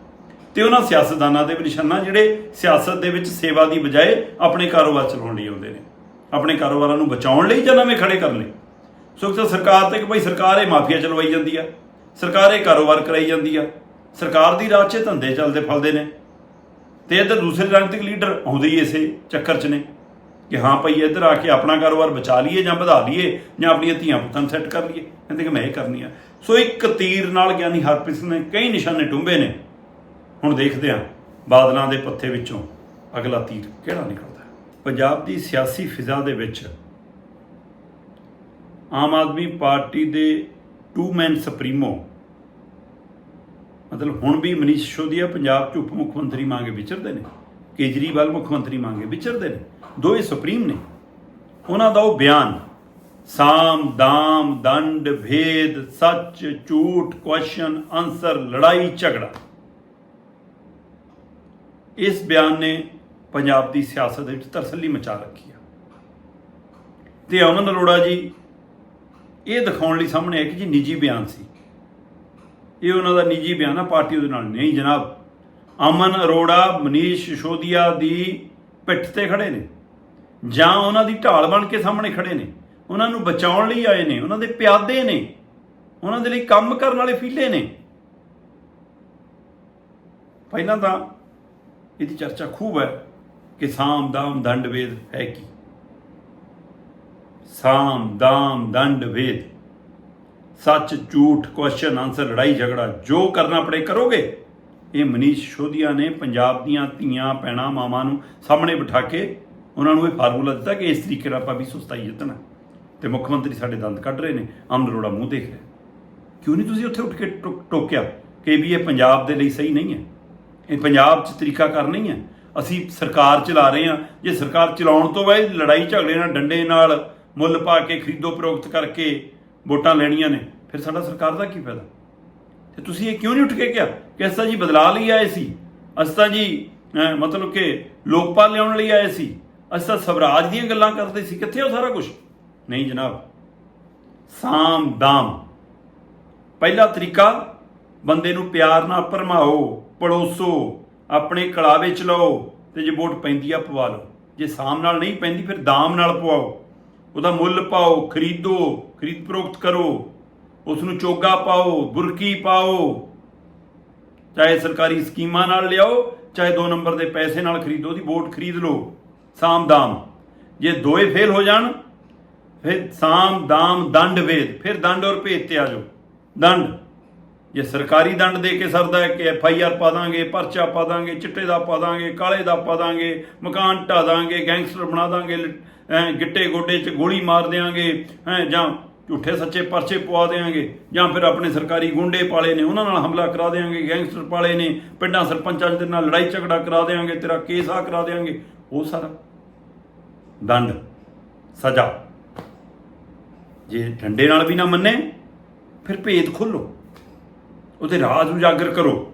ਤੇ ਉਹਨਾਂ ਸਿਆਸਤਦਾਨਾਂ ਦੇ ਵੀ ਨਿਸ਼ਾਨਾ ਜਿਹੜੇ ਸਿਆਸਤ ਦੇ ਵਿੱਚ ਸੇਵਾ ਦੀ ਬਜਾਏ ਆਪਣੇ ਕਾਰੋਬਾਰ ਚਲਾਉਣ ਲਈ ਆਉਂਦੇ ਨੇ। ਆਪਣੇ ਕਾਰੋਬਾਰਾਂ ਨੂੰ ਬਚਾਉਣ ਲਈ ਜਾਂ ਨਵੇਂ ਖੜੇ ਕਰਨ ਲਈ। ਸੋ ਤਾਂ ਸਰਕਾਰ ਤੇ ਕਿ ਭਾਈ ਸਰਕਾਰ ਇਹ ਮਾਫੀਆ ਚਲਵਾਈ ਜਾਂਦੀ ਆ। ਸਰਕਾਰ ਇਹ ਕਾਰੋਬਾਰ ਕਰਾਈ ਜਾਂਦੀ ਆ। ਸਰਕਾਰ ਦੀ ਰਾਹ 'ਚ ਧੰਦੇ ਚੱਲਦੇ ਫਲਦੇ ਨੇ। ਤੇ ਇੱਧਰ ਦੂਸਰੇ ਰਾਜਨੀਤਿਕ ਲੀਡਰ ਆਉਂਦੇ ਹੀ ਇਸੇ ਚੱਕਰ 'ਚ ਨੇ ਕਿ ਹਾਂ ਭਾਈ ਇੱਧਰ ਆ ਕੇ ਆਪਣਾ ਕਾਰੋਬਾਰ ਬਚਾ ਲਈਏ ਜਾਂ ਵਧਾ ਲਈਏ ਜਾਂ ਆਪਣੀਆਂ ਧੀਆਂ ਪੁੱਤਾਂ ਨੂੰ ਸੈੱਟ ਕਰ ਲਈਏ। ਕਹਿੰਦੇ ਕਿ ਮੈਂ ਇਹ ਕਰਨੀ ਆ। ਸੋ ਇੱਕ ਤੀਰ ਨਾਲ ਗਿਆਨੀ ਹਰਪ੍ਰੀਤ ਸਿੰਘ ਨੇ ਕਈ ਨਿਸ਼ਾਨੇ ਟੁੰਬੇ ਨੇ। ਹੁਣ ਦੇਖਦੇ ਹਾਂ ਬਾਦਲਾਂ ਦੇ ਪੱਥੇ ਵਿੱਚੋਂ ਅਗਲਾ ਤੀਰ ਕਿਹੜਾ ਨਿਕਲਦਾ। ਪੰਜਾਬ ਦੀ ਸਿਆਸੀ ਫਿਜ਼ਾ ਦੇ ਵਿੱਚ ਆਮ ਆਦਮੀ ਪਾਰਟੀ ਦੇ ਟੂ ਮੈਨ ਸੁਪਰੀਮੋ ਮਤਲਬ ਹੁਣ ਵੀ ਮਨੀਸ਼ ਸਿਸੋਦੀਆ ਪੰਜਾਬ 'ਚ ਉਪ ਮੁੱਖ ਮੰਤਰੀ ਮੰਗੇ ਵਿਚਰਦੇ ਨੇ, ਕੇਜਰੀਵਾਲ ਮੁੱਖ ਮੰਤਰੀ ਮੰਗੇ ਵਿਚਰਦੇ ਨੇ, ਦੋਵੇਂ ਸੁਪਰੀਮ ਨੇ। ਉਹਨਾਂ ਦਾ ਉਹ ਬਿਆਨ, ਸਾਮ, ਦਾਮ, ਦੰਡ, ਭੇਦ, ਸੱਚ, ਝੂਠ, ਕੁਐਸਚਨ, ਆਨਸਰ, ਲੜਾਈ, ਝਗੜਾ। ਇਸ ਬਿਆਨ ਨੇ ਪੰਜਾਬ ਦੀ ਸਿਆਸਤ ਵਿੱਚ ਤਰਸੱਲੀ ਮਚਾ ਰੱਖੀ ਆ। ਤੇ ਅਮਨ ਅਰੋੜਾ ਜੀ, ਇਹ ਦਿਖਾਉਣ ਲਈ ਸਾਹਮਣੇ ਆਇਆ ਕਿ ਜੀ ਨਿੱਜੀ ਬਿਆਨ ਸੀ। ਇਹ ਉਹਨਾਂ ਦਾ ਨਿੱਜੀ ਬਿਆਨ ਆ, ਪਾਰਟੀ ਉਹਦੇ ਨਾਲ ਨਹੀਂ ਜਨਾਬ। ਅਮਨ ਅਰੋੜਾ, ਮਨੀਸ਼ ਸਿਸੋਦੀਆ ਦੀ ਪਿੱਠ ਤੇ ਖੜੇ ਨੇ। ਜਾਂ ਉਹਨਾਂ ਦੀ ਢਾਲ ਬਣ ਕੇ ਸਾਹਮਣੇ ਖੜੇ ਨੇ। ਉਹਨਾਂ ਨੂੰ ਬਚਾਉਣ ਲਈ ਆਏ ਨੇ, ਉਹਨਾਂ ਦੇ ਪਿਆਦੇ ਨੇ। ਉਹਨਾਂ ਦੇ ਲਈ ਕੰਮ ਕਰਨ ਵਾਲੇ ਫੀਲੇ ਨੇ। ਪਹਿਲਾਂ ਤਾਂ ਇਹਦੀ ਚਰਚਾ ਖੂਬ ਹੈ ਕਿ ਸਾਮ ਦਾਮ ਦੰਡ ਵੇਦ ਹੈ ਕੀ? ਸਾਮ ਦਾਮ ਦੰਡ ਵੇਦ। ਸੱਚ, ਝੂਠ ਕੁਐਸਚਨ ਆਨਸਰ ਲੜਾਈ, ਝਗੜਾ, ਜੋ ਕਰਨਾ ਪੜੇ ਕਰੋਗੇ। ਇਹ ਮਨੀਸ਼ ਸ਼ੋਧੀਆ ਨੇ ਪੰਜਾਬ ਦੀਆਂ ਧੀਆਂ ਪੈਣਾ ਮਾਵਾਂ ਨੂੰ ਸਾਹਮਣੇ ਬਿਠਾ ਕੇ ਉਹਨਾਂ ਨੂੰ ਇਹ ਫਾਰਮੂਲਾ ਦਿੱਤਾ ਕਿ ਇਸ ਤਰੀਕੇ ਨਾਲ ਆਪਾਂ ਵੀ ਸੁਸਤਾਈ ਜਿੱਤਣਾ। ਤੇ ਮੁੱਖ ਮੰਤਰੀ ਸਾਡੇ ਦੰਦ ਕੱਢ ਰਹੇ ਨੇ ਅਮਨ ਅਰੋੜਾ ਮੂੰਹ ਦੇਖ ਰਿਹਾ। ਕਿਉਂ ਨਹੀਂ ਤੁਸੀਂ ਉੱਥੇ ਉੱਠ ਕੇ ਟੋ- ਟੋਕਿਆ ਕਿ ਵੀ ਇਹ ਪੰਜਾਬ ਦੇ ਲਈ ਸਹੀ ਨਹੀਂ ਹੈ? ਇਹ ਪੰਜਾਬ 'ਚ ਤਰੀਕਾ ਕਰ ਨਹੀਂ ਹੈ। ਅਸੀਂ ਸਰਕਾਰ ਚਲਾ ਰਹੇ ਹਾਂ। ਜੇ ਸਰਕਾਰ ਚਲਾਉਣ ਤੋਂ ਬਾਅਦ ਲੜਾਈ ਝਗੜੇ ਨਾਲ, ਡੰਡੇ ਨਾਲ ਮੁੱਲ ਪਾ ਕੇ ਖਰੀਦੋ ਪ੍ਰੋਗਤ ਕਰਕੇ ਵੋਟਾਂ ਲੈਣੀਆਂ ਨੇ, ਫਿਰ ਸਾਡਾ ਸਰਕਾਰ ਦਾ ਕੀ ਫਾਇਦਾ? ਤੇ ਤੁਸੀਂ ਇਹ ਕਿਉਂ ਨਹੀਂ ਉੱਠ ਕੇ ਕਿਹਾ ਕਿ ਅਸਾਂ ਜੀ ਬਦਲਾ ਲਈ ਆਏ ਸੀ? ਅਸਾਂ ਜੀ ਮਤਲਬ ਕਿ ਲੋਕਪਾਲ ਲਿਆਉਣ ਲਈ ਆਏ ਸੀ? ਅਸਾਂ ਸਵਰਾਜ ਦੀਆਂ ਗੱਲਾਂ ਕਰਦੇ ਸੀ, ਕਿੱਥੇ ਉਹ ਸਾਰਾ ਕੁਝ ਨਹੀਂ ਜਨਾਬ, ਸਾਮ ਦਾਮ। ਪਹਿਲਾ ਤਰੀਕਾ, ਬੰਦੇ ਨੂੰ ਪਿਆਰ ਨਾਲ ਭਰਮਾਓ, ਪੜੋਸੋ, ਆਪਣੇ ਕਲਾਵੇ ਚ ਲਾਓ, ਤੇ ਜੇ ਵੋਟ ਪੈਂਦੀ ਆ ਪਵਾ ਲਓ। ਜੇ ਸਾਮ ਨਾਲ ਨਹੀਂ ਪੈਂਦੀ, ਫਿਰ ਦਾਮ ਨਾਲ ਪਵਾਓ। ਉਹਦਾ ਮੁੱਲ ਪਾਓ, ਖਰੀਦੋ, ਖਰੀਦ ਪ੍ਰੋਗਤ ਕਰੋ ਉਸ ਨੂੰ ਚੋਗਾ ਪਾਓ, ਬੁਰਕੀ ਪਾਓ। ਚਾਹੇ ਸਰਕਾਰੀ ਸਕੀਮਾਂ ਨਾਲ ਲਿਆਓ, ਚਾਹੇ 2 ਨੰਬਰ ਦੇ ਪੈਸੇ ਨਾਲ ਖਰੀਦੋ, ਉਹਦੀ ਵੋਟ ਖਰੀਦ ਲਓ। ਸਾਮ ਦਾਮ ਜੇ ਦੋਏ ਫੇਲ ਹੋ ਜਾਣ, ਫਿਰ ਸਾਮ ਦਾਮ ਦੰਡ ਵੇਦ, ਫਿਰ ਦੰਡ ਔਰ ਭੇਦ ਤੇ ਆ ਜਾਓ। ਦੰਡ। ਜੇ ਸਰਕਾਰੀ ਦੰਡ ਦੇ ਕੇ ਸਰਦਾ ਹੈ ਕਿ ਐਫ ਆਈ ਆਰ ਪਾ ਦਾਂਗੇ, ਪਰਚਾ ਪਾ ਦਾਂਗੇ, ਚਿੱਟੇ ਦਾ ਪਾ ਦਾਂਗੇ, ਕਾਲੇ ਦਾ ਪਾ ਦਾਂਗੇ, ਮਕਾਨ ਢਾ ਦਾਂਗੇ, ਗੈਂਗਸਟਰ ਬਣਾ ਦਾਂਗੇ, ਲ- ਐਂ ਗਿੱਟੇ ਗੋਡੇ 'ਚ ਗੋਲੀ ਮਾਰ ਦਿਆਂਗੇ, ਐ ਜਾਂ ਝੂਠੇ ਸੱਚੇ ਪਰਚੇ ਪਵਾ ਦੇਾਂਗੇ ਜਾਂ ਫਿਰ ਆਪਣੇ ਸਰਕਾਰੀ ਗੁੰਡੇ ਪਾਲੇ ਨੇ, ਉਹਨਾਂ ਨਾਲ ਹਮਲਾ ਕਰਾ ਦੇਾਂਗੇ ਗੈਂਗਸਟਰ ਪਾਲੇ ਨੇ, ਪਿੰਡਾਂ ਸਰਪੰਚਾਂ ਦੇ ਨਾਲ ਲੜਾਈ ਝਗੜਾ ਕਰਾ ਦੇਾਂਗੇ ਤੇਰਾ ਕੇਸ ਆ ਕਰਾ ਦੇਾਂਗੇ ਉਹ ਸਾਰਾ ਦੰਡ, ਸਜ਼ਾ। ਜੇ ਠੰਡੇ ਨਾਲ ਵੀ ਨਾ ਮੰਨੇ, ਫਿਰ ਭੇਦ ਖੋਲੋ ਉਹਦੇ ਰਾਜ ਉਜਾਗਰ ਕਰੋ।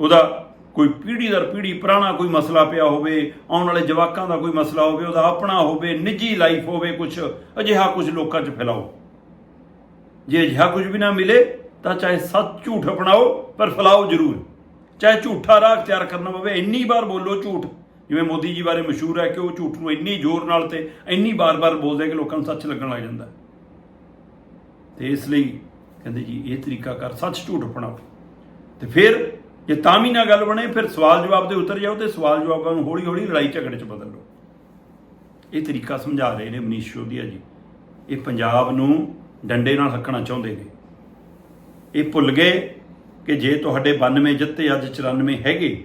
ਉਹਦਾ ਕੋਈ ਪੀੜ੍ਹੀ ਦਰ ਪੀੜ੍ਹੀ, ਪੁਰਾਣਾ ਕੋਈ ਮਸਲਾ ਪਿਆ ਹੋਵੇ, ਆਉਣ ਵਾਲੇ ਜਵਾਕਾਂ ਦਾ ਕੋਈ ਮਸਲਾ ਹੋਵੇ, ਉਹਦਾ ਆਪਣਾ ਹੋਵੇ, ਨਿੱਜੀ ਲਾਈਫ ਹੋਵੇ ਕੁਝ ਅਜਿਹਾ ਕੁਝ ਲੋਕਾਂ 'ਚ ਫੈਲਾਓ। ਜੇ ਅਜਿਹਾ ਕੁਝ ਵੀ ਨਾ ਮਿਲੇ, ਤਾਂ ਚਾਹੇ ਸੱਚ ਝੂਠ ਅਪਣਾਓ, ਪਰ ਫੈਲਾਓ ਜ਼ਰੂਰ। ਚਾਹੇ ਝੂਠਾ ਰਾਹ ਅਖਤਿਆਰ ਕਰਨਾ ਪਵੇ, ਇੰਨੀ ਵਾਰ ਬੋਲੋ ਝੂਠ। ਜਿਵੇਂ ਮੋਦੀ ਜੀ ਬਾਰੇ ਮਸ਼ਹੂਰ ਹੈ ਕਿ ਉਹ ਝੂਠ ਨੂੰ ਇੰਨੀ ਜ਼ੋਰ ਨਾਲ ਤੇ ਇੰਨੀ ਵਾਰ-ਵਾਰ ਬੋਲਦੇ ਕਿ ਲੋਕਾਂ ਨੂੰ ਸੱਚ ਲੱਗਣ ਲੱਗ ਜਾਂਦਾ। ਤੇ ਇਸ ਲਈ ਕਹਿੰਦੇ ਜੀ, ਇਹ ਤਰੀਕਾ ਕਰ, ਸੱਚ ਝੂਠ ਅਪਣਾਓ ਤੇ ਫਿਰ ਜੇ ਤਾਂ ਵੀ ਨਾ ਗੱਲ ਬਣੇ, ਫਿਰ ਸਵਾਲ ਜਵਾਬ ਦੇ ਉਤਰ ਜਾਓ ਤੇ ਸਵਾਲ ਜਵਾਬਾਂ ਨੂੰ ਹੌਲੀ ਹੌਲੀ ਲੜਾਈ ਝਗੜੇ 'ਚ ਬਦਲ ਲਓ। ਇਹ ਤਰੀਕਾ ਸਮਝਾ ਰਹੇ ਨੇ ਮਨੀਸ਼ ਸੋਧੀਆ ਜੀ। ਇਹ ਪੰਜਾਬ ਨੂੰ ਡੰਡੇ ਨਾਲ ਹੱਕਣਾ ਚਾਹੁੰਦੇ ਨੇ। ਇਹ ਭੁੱਲ ਗਏ ਕਿ ਜੇ ਤੁਹਾਡੇ 92 ਜਿੱਤੇ ਅੱਜ 94 ਹੈਗੇ,